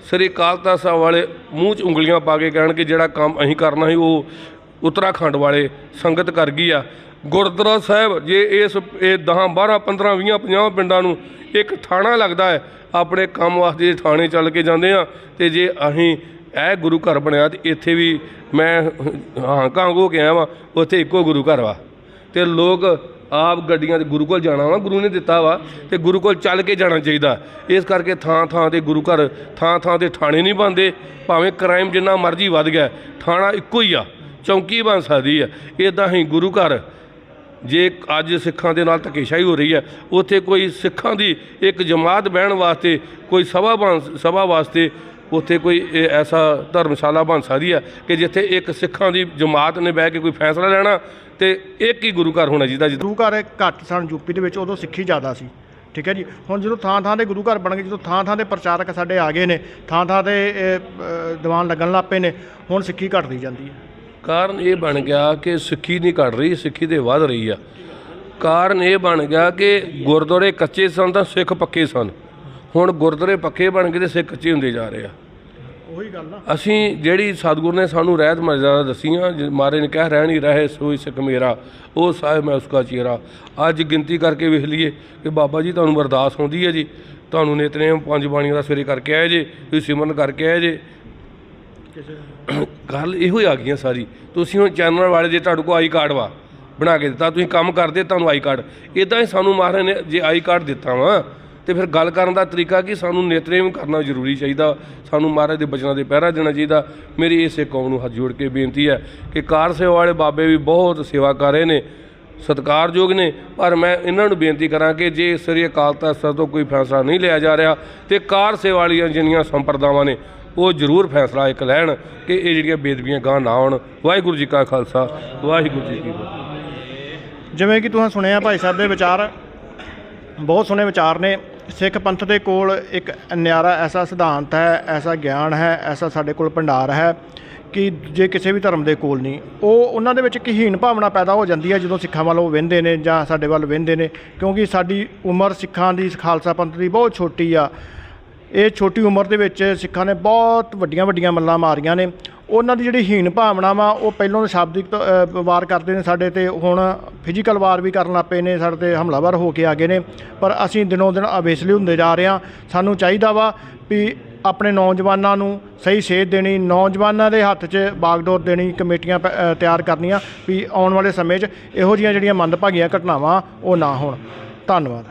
S2: ਸ੍ਰੀ ਅਕਾਲ ਤਖ਼ਤ ਸਾਹਿਬ ਵਾਲੇ ਮੂੰਹ 'ਚ ਉਂਗਲੀਆਂ ਪਾ ਕੇ ਕਹਿਣ ਕਿ ਜਿਹੜਾ ਕੰਮ ਅਸੀਂ ਕਰਨਾ ਸੀ, ਉਹ ਉੱਤਰਾਖੰਡ ਵਾਲੇ ਸੰਗਤ ਕਰ ਗਈ ਆ। ਗੁਰਦੁਆਰਾ ਸਾਹਿਬ, ਜੇ ਇਸ, ਇਹ 10 12 15 20 50 ਪਿੰਡਾਂ ਨੂੰ ਇੱਕ ਥਾਣਾ ਲੱਗਦਾ ਹੈ, ਆਪਣੇ ਕੰਮ ਵਾਸਤੇ ਜੇ ਥਾਣੇ ਚੱਲ ਕੇ ਜਾਂਦੇ ਆ ਤੇ ਜੇ ਅਸੀਂ ਇਹ ਗੁਰੂ ਘਰ ਬਣਿਆ, ਤੇ ਇੱਥੇ ਵੀ ਮੈਂ ਹਾਂ ਕਾਂਗ ਹੋ ਕੇ ਆਇਆ ਵਾਂ, ਉੱਥੇ ਇੱਕੋ ਗੁਰੂ ਘਰ ਵਾ। ਤੇ ਲੋਕ ਆਪ ਗੱਡੀਆਂ ਤੇ ਗੁਰੂ ਕੋਲ ਜਾਣਾ ਵਾ, ਗੁਰੂ ਨੇ ਦਿੱਤਾ ਵਾ, ਤੇ ਗੁਰੂ ਕੋਲ ਚੱਲ ਕੇ ਜਾਣਾ ਚਾਹੀਦਾ। ਇਸ ਕਰਕੇ ਥਾਂ ਥਾਂ ਤੇ ਗੁਰੂ ਘਰ, ਥਾਂ ਥਾਂ ਤੇ ਥਾਣੇ ਨਹੀਂ ਬਣਦੇ, ਭਾਵੇਂ ਕ੍ਰਾਈਮ ਜਿੰਨਾ ਮਰਜ਼ੀ ਵੱਧ ਗਿਆ, ਥਾਣਾ ਇੱਕੋ ਹੀ ਆ, ਚੌਂਕੀ ਬਣ ਸਕਦੀ ਆ। ਇਦਾਂ ਹੀ ਗੁਰੂ ਘਰ ਜੇ ਅੱਜ ਸਿੱਖਾਂ ਦੇ ਨਾਲ ਧੱਕੇਸ਼ਾਹੀ ਹੋ ਰਹੀ ਹੈ, ਉੱਥੇ ਕੋਈ ਸਿੱਖਾਂ ਦੀ ਇੱਕ ਜਮਾਤ ਬਹਿਣ ਵਾਸਤੇ, ਕੋਈ ਸਭਾ ਬਣ, ਸਭਾ ਵਾਸਤੇ, ਉੱਥੇ ਕੋਈ ਐਸਾ ਧਰਮਸ਼ਾਲਾ ਬਣ ਸਕਦੀ ਹੈ ਕਿ ਜਿੱਥੇ ਇੱਕ ਸਿੱਖਾਂ ਦੀ ਜਮਾਤ ਨੇ ਬਹਿ ਕੇ ਕੋਈ ਫੈਸਲਾ ਲੈਣਾ ਤੇ ਇੱਕ ਹੀ ਗੁਰੂ ਘਰ ਹੋਣਾ ਚਾਹੀਦਾ, ਜਿੱਦਾਂ
S1: ਗੁਰੂ ਘਰ ਘੱਟ ਸਨ ਯੂਪੀ ਦੇ ਵਿੱਚ ਉਦੋਂ ਸਿੱਖੀ ਜ਼ਿਆਦਾ ਸੀ, ਠੀਕ ਹੈ ਜੀ? ਹੁਣ ਜਦੋਂ ਥਾਂ ਥਾਂ ਦੇ ਗੁਰੂ ਘਰ ਬਣ ਗਏ, ਜਦੋਂ ਥਾਂ ਥਾਂ ਦੇ ਪ੍ਰਚਾਰਕ ਸਾਡੇ ਆ ਗਏ ਨੇ ਥਾਂ ਥਾਂ ਤੇ ਦੀਵਾਨ ਲੱਗਣ ਲੱਗ ਪਏ ਨੇ, ਹੁਣ ਸਿੱਖੀ ਘਟਦੀ ਜਾਂਦੀ ਹੈ।
S2: ਕਾਰਨ ਇਹ ਬਣ ਗਿਆ ਕਿ ਸਿੱਖੀ ਨਹੀਂ ਘਟ ਰਹੀ ਸਿੱਖੀ ਤੇ ਵੱਧ ਰਹੀ ਆ। ਕਾਰਨ ਇਹ ਬਣ ਗਿਆ ਕਿ ਗੁਰਦੁਆਰੇ ਕੱਚੇ ਸਨ ਤਾਂ ਸਿੱਖ ਪੱਕੇ ਸਨ। ਹੁਣ ਗੁਰਦੁਆਰੇ ਪੱਕੇ ਬਣ ਗਏ ਤੇ ਸਿੱਖ ਕੱਚੇ ਹੁੰਦੇ ਜਾ ਰਹੇ ਆ।
S1: ਉਹੀ ਗੱਲ ਨਾ
S2: ਅਸੀਂ ਜਿਹੜੀ ਸਤਿਗੁਰ ਨੇ ਸਾਨੂੰ ਰਹਿਤ ਮਰਜ਼ਾਦਾ ਦਸੀਆਂ ਮਾਰੇ ਨੇ ਕਹਿ ਰਹਿ ਨਹੀਂ ਰਹੇ ਸੋਈ ਸਿੱਖ ਮੇਰਾ ਉਹ ਸਾਹਿਬ ਮੈਂ ਉਸਕਾ ਚਿਹਰਾ। ਅੱਜ ਗਿਣਤੀ ਕਰਕੇ ਵੇਖ ਲਈਏ ਕਿ ਬਾਬਾ ਜੀ ਤੁਹਾਨੂੰ ਅਰਦਾਸ ਹੁੰਦੀ ਹੈ ਜੀ। ਤੁਹਾਨੂੰ ਨਿਤਨੇਮ ਪੰਜ ਬਾਣੀਆਂ ਦਾ ਸਵੇਰੇ ਕਰਕੇ ਆਏ ਜੇ ਤੁਸੀਂ ਸਿਮਰਨ ਕਰਕੇ ਆਏ ਜੇ।
S1: ਕਿਸੇ
S2: ਗੱਲ ਇਹੋ ਹੀ ਆ ਗਈਆਂ ਸਾਰੀ। ਤੁਸੀਂ ਹੁਣ ਚੈਨਲ ਵਾਲੇ ਜੇ ਤੁਹਾਡੇ ਕੋਲ ਆਈ ਕਾਰਡ ਵਾ, ਬਣਾ ਕੇ ਦਿੱਤਾ, ਤੁਸੀਂ ਕੰਮ ਕਰਦੇ ਤੁਹਾਨੂੰ ਆਈ ਕਾਰਡ ਇਦਾਂ ਹੀ ਸਾਨੂੰ ਮਹਾਰਾਜ ਨੇ ਜੇ ਆਈ ਕਾਰਡ ਦਿੱਤਾ ਵਾ, ਤੇ ਫਿਰ ਗੱਲ ਕਰਨ ਦਾ ਤਰੀਕਾ ਕਿ? ਸਾਨੂੰ ਨੇਤਰੇਮ ਕਰਨਾ ਜ਼ਰੂਰੀ ਚਾਹੀਦਾ। ਸਾਨੂੰ ਮਹਾਰਾਜ ਦੇ ਬਚਨਾਂ ਦੇ ਪਹਿਰਾ ਦੇਣਾ ਚਾਹੀਦਾ। ਮੇਰੀ ਇਸੇ ਕੌਮ ਨੂੰ ਹੱਥ ਜੋੜ ਕੇ ਬੇਨਤੀ ਹੈ ਕਿ ਕਾਰ ਸੇਵਾ ਵਾਲੇ ਬਾਬੇ ਵੀ ਬਹੁਤ ਸੇਵਾ ਕਰ ਰਹੇ ਨੇ, ਸਤਿਕਾਰਯੋਗ ਨੇ। ਪਰ ਮੈਂ ਇਹਨਾਂ ਨੂੰ ਬੇਨਤੀ ਕਰਾਂ ਕਿ ਜੇ ਸ੍ਰੀ ਅਕਾਲ ਤਖਤ ਸਾਹਿਬ ਤੋਂ ਕੋਈ ਫੈਸਲਾ ਨਹੀਂ ਲਿਆ ਜਾ ਰਿਹਾ, ਤੇ ਕਾਰ ਸੇਵਾ ਵਾਲੀਆਂ ਜਿਹੜੀਆਂ ਸੰਪਰਦਾਵਾਂ ਨੇ ਉਹ ਜ਼ਰੂਰ ਫੈਸਲਾ ਇੱਕ ਲੈਣ ਕਿ ਇਹ ਜਿਹੜੀਆਂ ਬੇਦਬੀਆਂ ਗਾਂ ਨਾ ਆਉਣ। ਵਾਹਿਗੁਰੂ ਜੀ ਕਾ ਖਾਲਸਾ, ਵਾਹਿਗੁਰੂ ਜੀ ਕੀ ਫਤਿਹ।
S1: ਜਿਵੇਂ ਕਿ ਤੁਸੀਂ ਸੁਣਿਆ ਭਾਈ ਸਾਹਿਬ ਦੇ ਵਿਚਾਰ, ਬਹੁਤ ਸੋਹਣੇ ਵਿਚਾਰ ਨੇ। ਸਿੱਖ ਪੰਥ ਦੇ ਕੋਲ ਇੱਕ ਨਿਆਰਾ ਐਸਾ ਸਿਧਾਂਤ ਹੈ, ਐਸਾ ਗਿਆਨ ਹੈ, ਐਸਾ ਸਾਡੇ ਕੋਲ ਭੰਡਾਰ ਹੈ ਕਿ ਜੇ ਕਿਸੇ ਵੀ ਧਰਮ ਦੇ ਕੋਲ ਨਹੀਂ। ਉਹ ਉਹਨਾਂ ਦੇ ਵਿੱਚ ਇੱਕ ਹੀਣ ਭਾਵਨਾ ਪੈਦਾ ਹੋ ਜਾਂਦੀ ਹੈ ਜਦੋਂ ਸਿੱਖਾਂ ਵੱਲ ਉਹ ਵਹਿੰਦੇ ਨੇ ਜਾਂ ਸਾਡੇ ਵੱਲ ਵਹਿੰਦੇ ਨੇ। ਕਿਉਂਕਿ ਸਾਡੀ ਉਮਰ ਸਿੱਖਾਂ ਦੀ, ਖਾਲਸਾ ਪੰਥ ਦੀ ਬਹੁਤ ਛੋਟੀ ਆ। ਇਹ ਛੋਟੀ ਉਮਰ ਦੇ ਵਿੱਚ ਸਿੱਖਾਂ ਨੇ ਬਹੁਤ ਵੱਡੀਆਂ ਵੱਡੀਆਂ ਮੱਲਾਂ ਮਾਰੀਆਂ ਨੇ। ਉਹਨਾਂ ਦੀ ਜਿਹੜੀ ਹੀਣ ਭਾਵਨਾ ਵਾ, ਉਹ ਪਹਿਲਾਂ ਸ਼ਾਬਦਿਕ ਵਾਰ ਕਰਦੇ ਨੇ ਸਾਡੇ ਤੇ, ਹੁਣ ਫਿਜ਼ੀਕਲ ਵਾਰ ਵੀ ਕਰਨ ਲੱਗ ਪਏ ਨੇ, ਸਾਡੇ ਤੇ ਹਮਲਾਵਰ ਹੋ ਕੇ ਆ ਗਏ ਨੇ। ਪਰ ਅਸੀਂ ਦਿਨੋਂ ਦਿਨ ਅਵੇਸਲੇ ਹੁੰਦੇ ਜਾ ਰਹੇ ਹਾਂ। ਸਾਨੂੰ ਚਾਹੀਦਾ ਵਾ ਵੀ ਆਪਣੇ ਨੌਜਵਾਨਾਂ ਨੂੰ ਸਹੀ ਸੇਧ ਦੇਣੀ, ਨੌਜਵਾਨਾਂ ਦੇ ਹੱਥ 'ਚ ਬਾਗਡੋਰ ਦੇਣੀ, ਕਮੇਟੀਆਂ ਪ- ਤਿਆਰ ਕਰਨੀਆਂ ਵੀ ਆਉਣ ਵਾਲੇ ਸਮੇਂ 'ਚ ਇਹੋ ਜਿਹੀਆਂ ਜਿਹੜੀਆਂ ਮੰਦਭਾਗੀਆਂ ਘਟਨਾਵਾਂ ਉਹ ਨਾ ਹੋਣ। ਧੰਨਵਾਦ।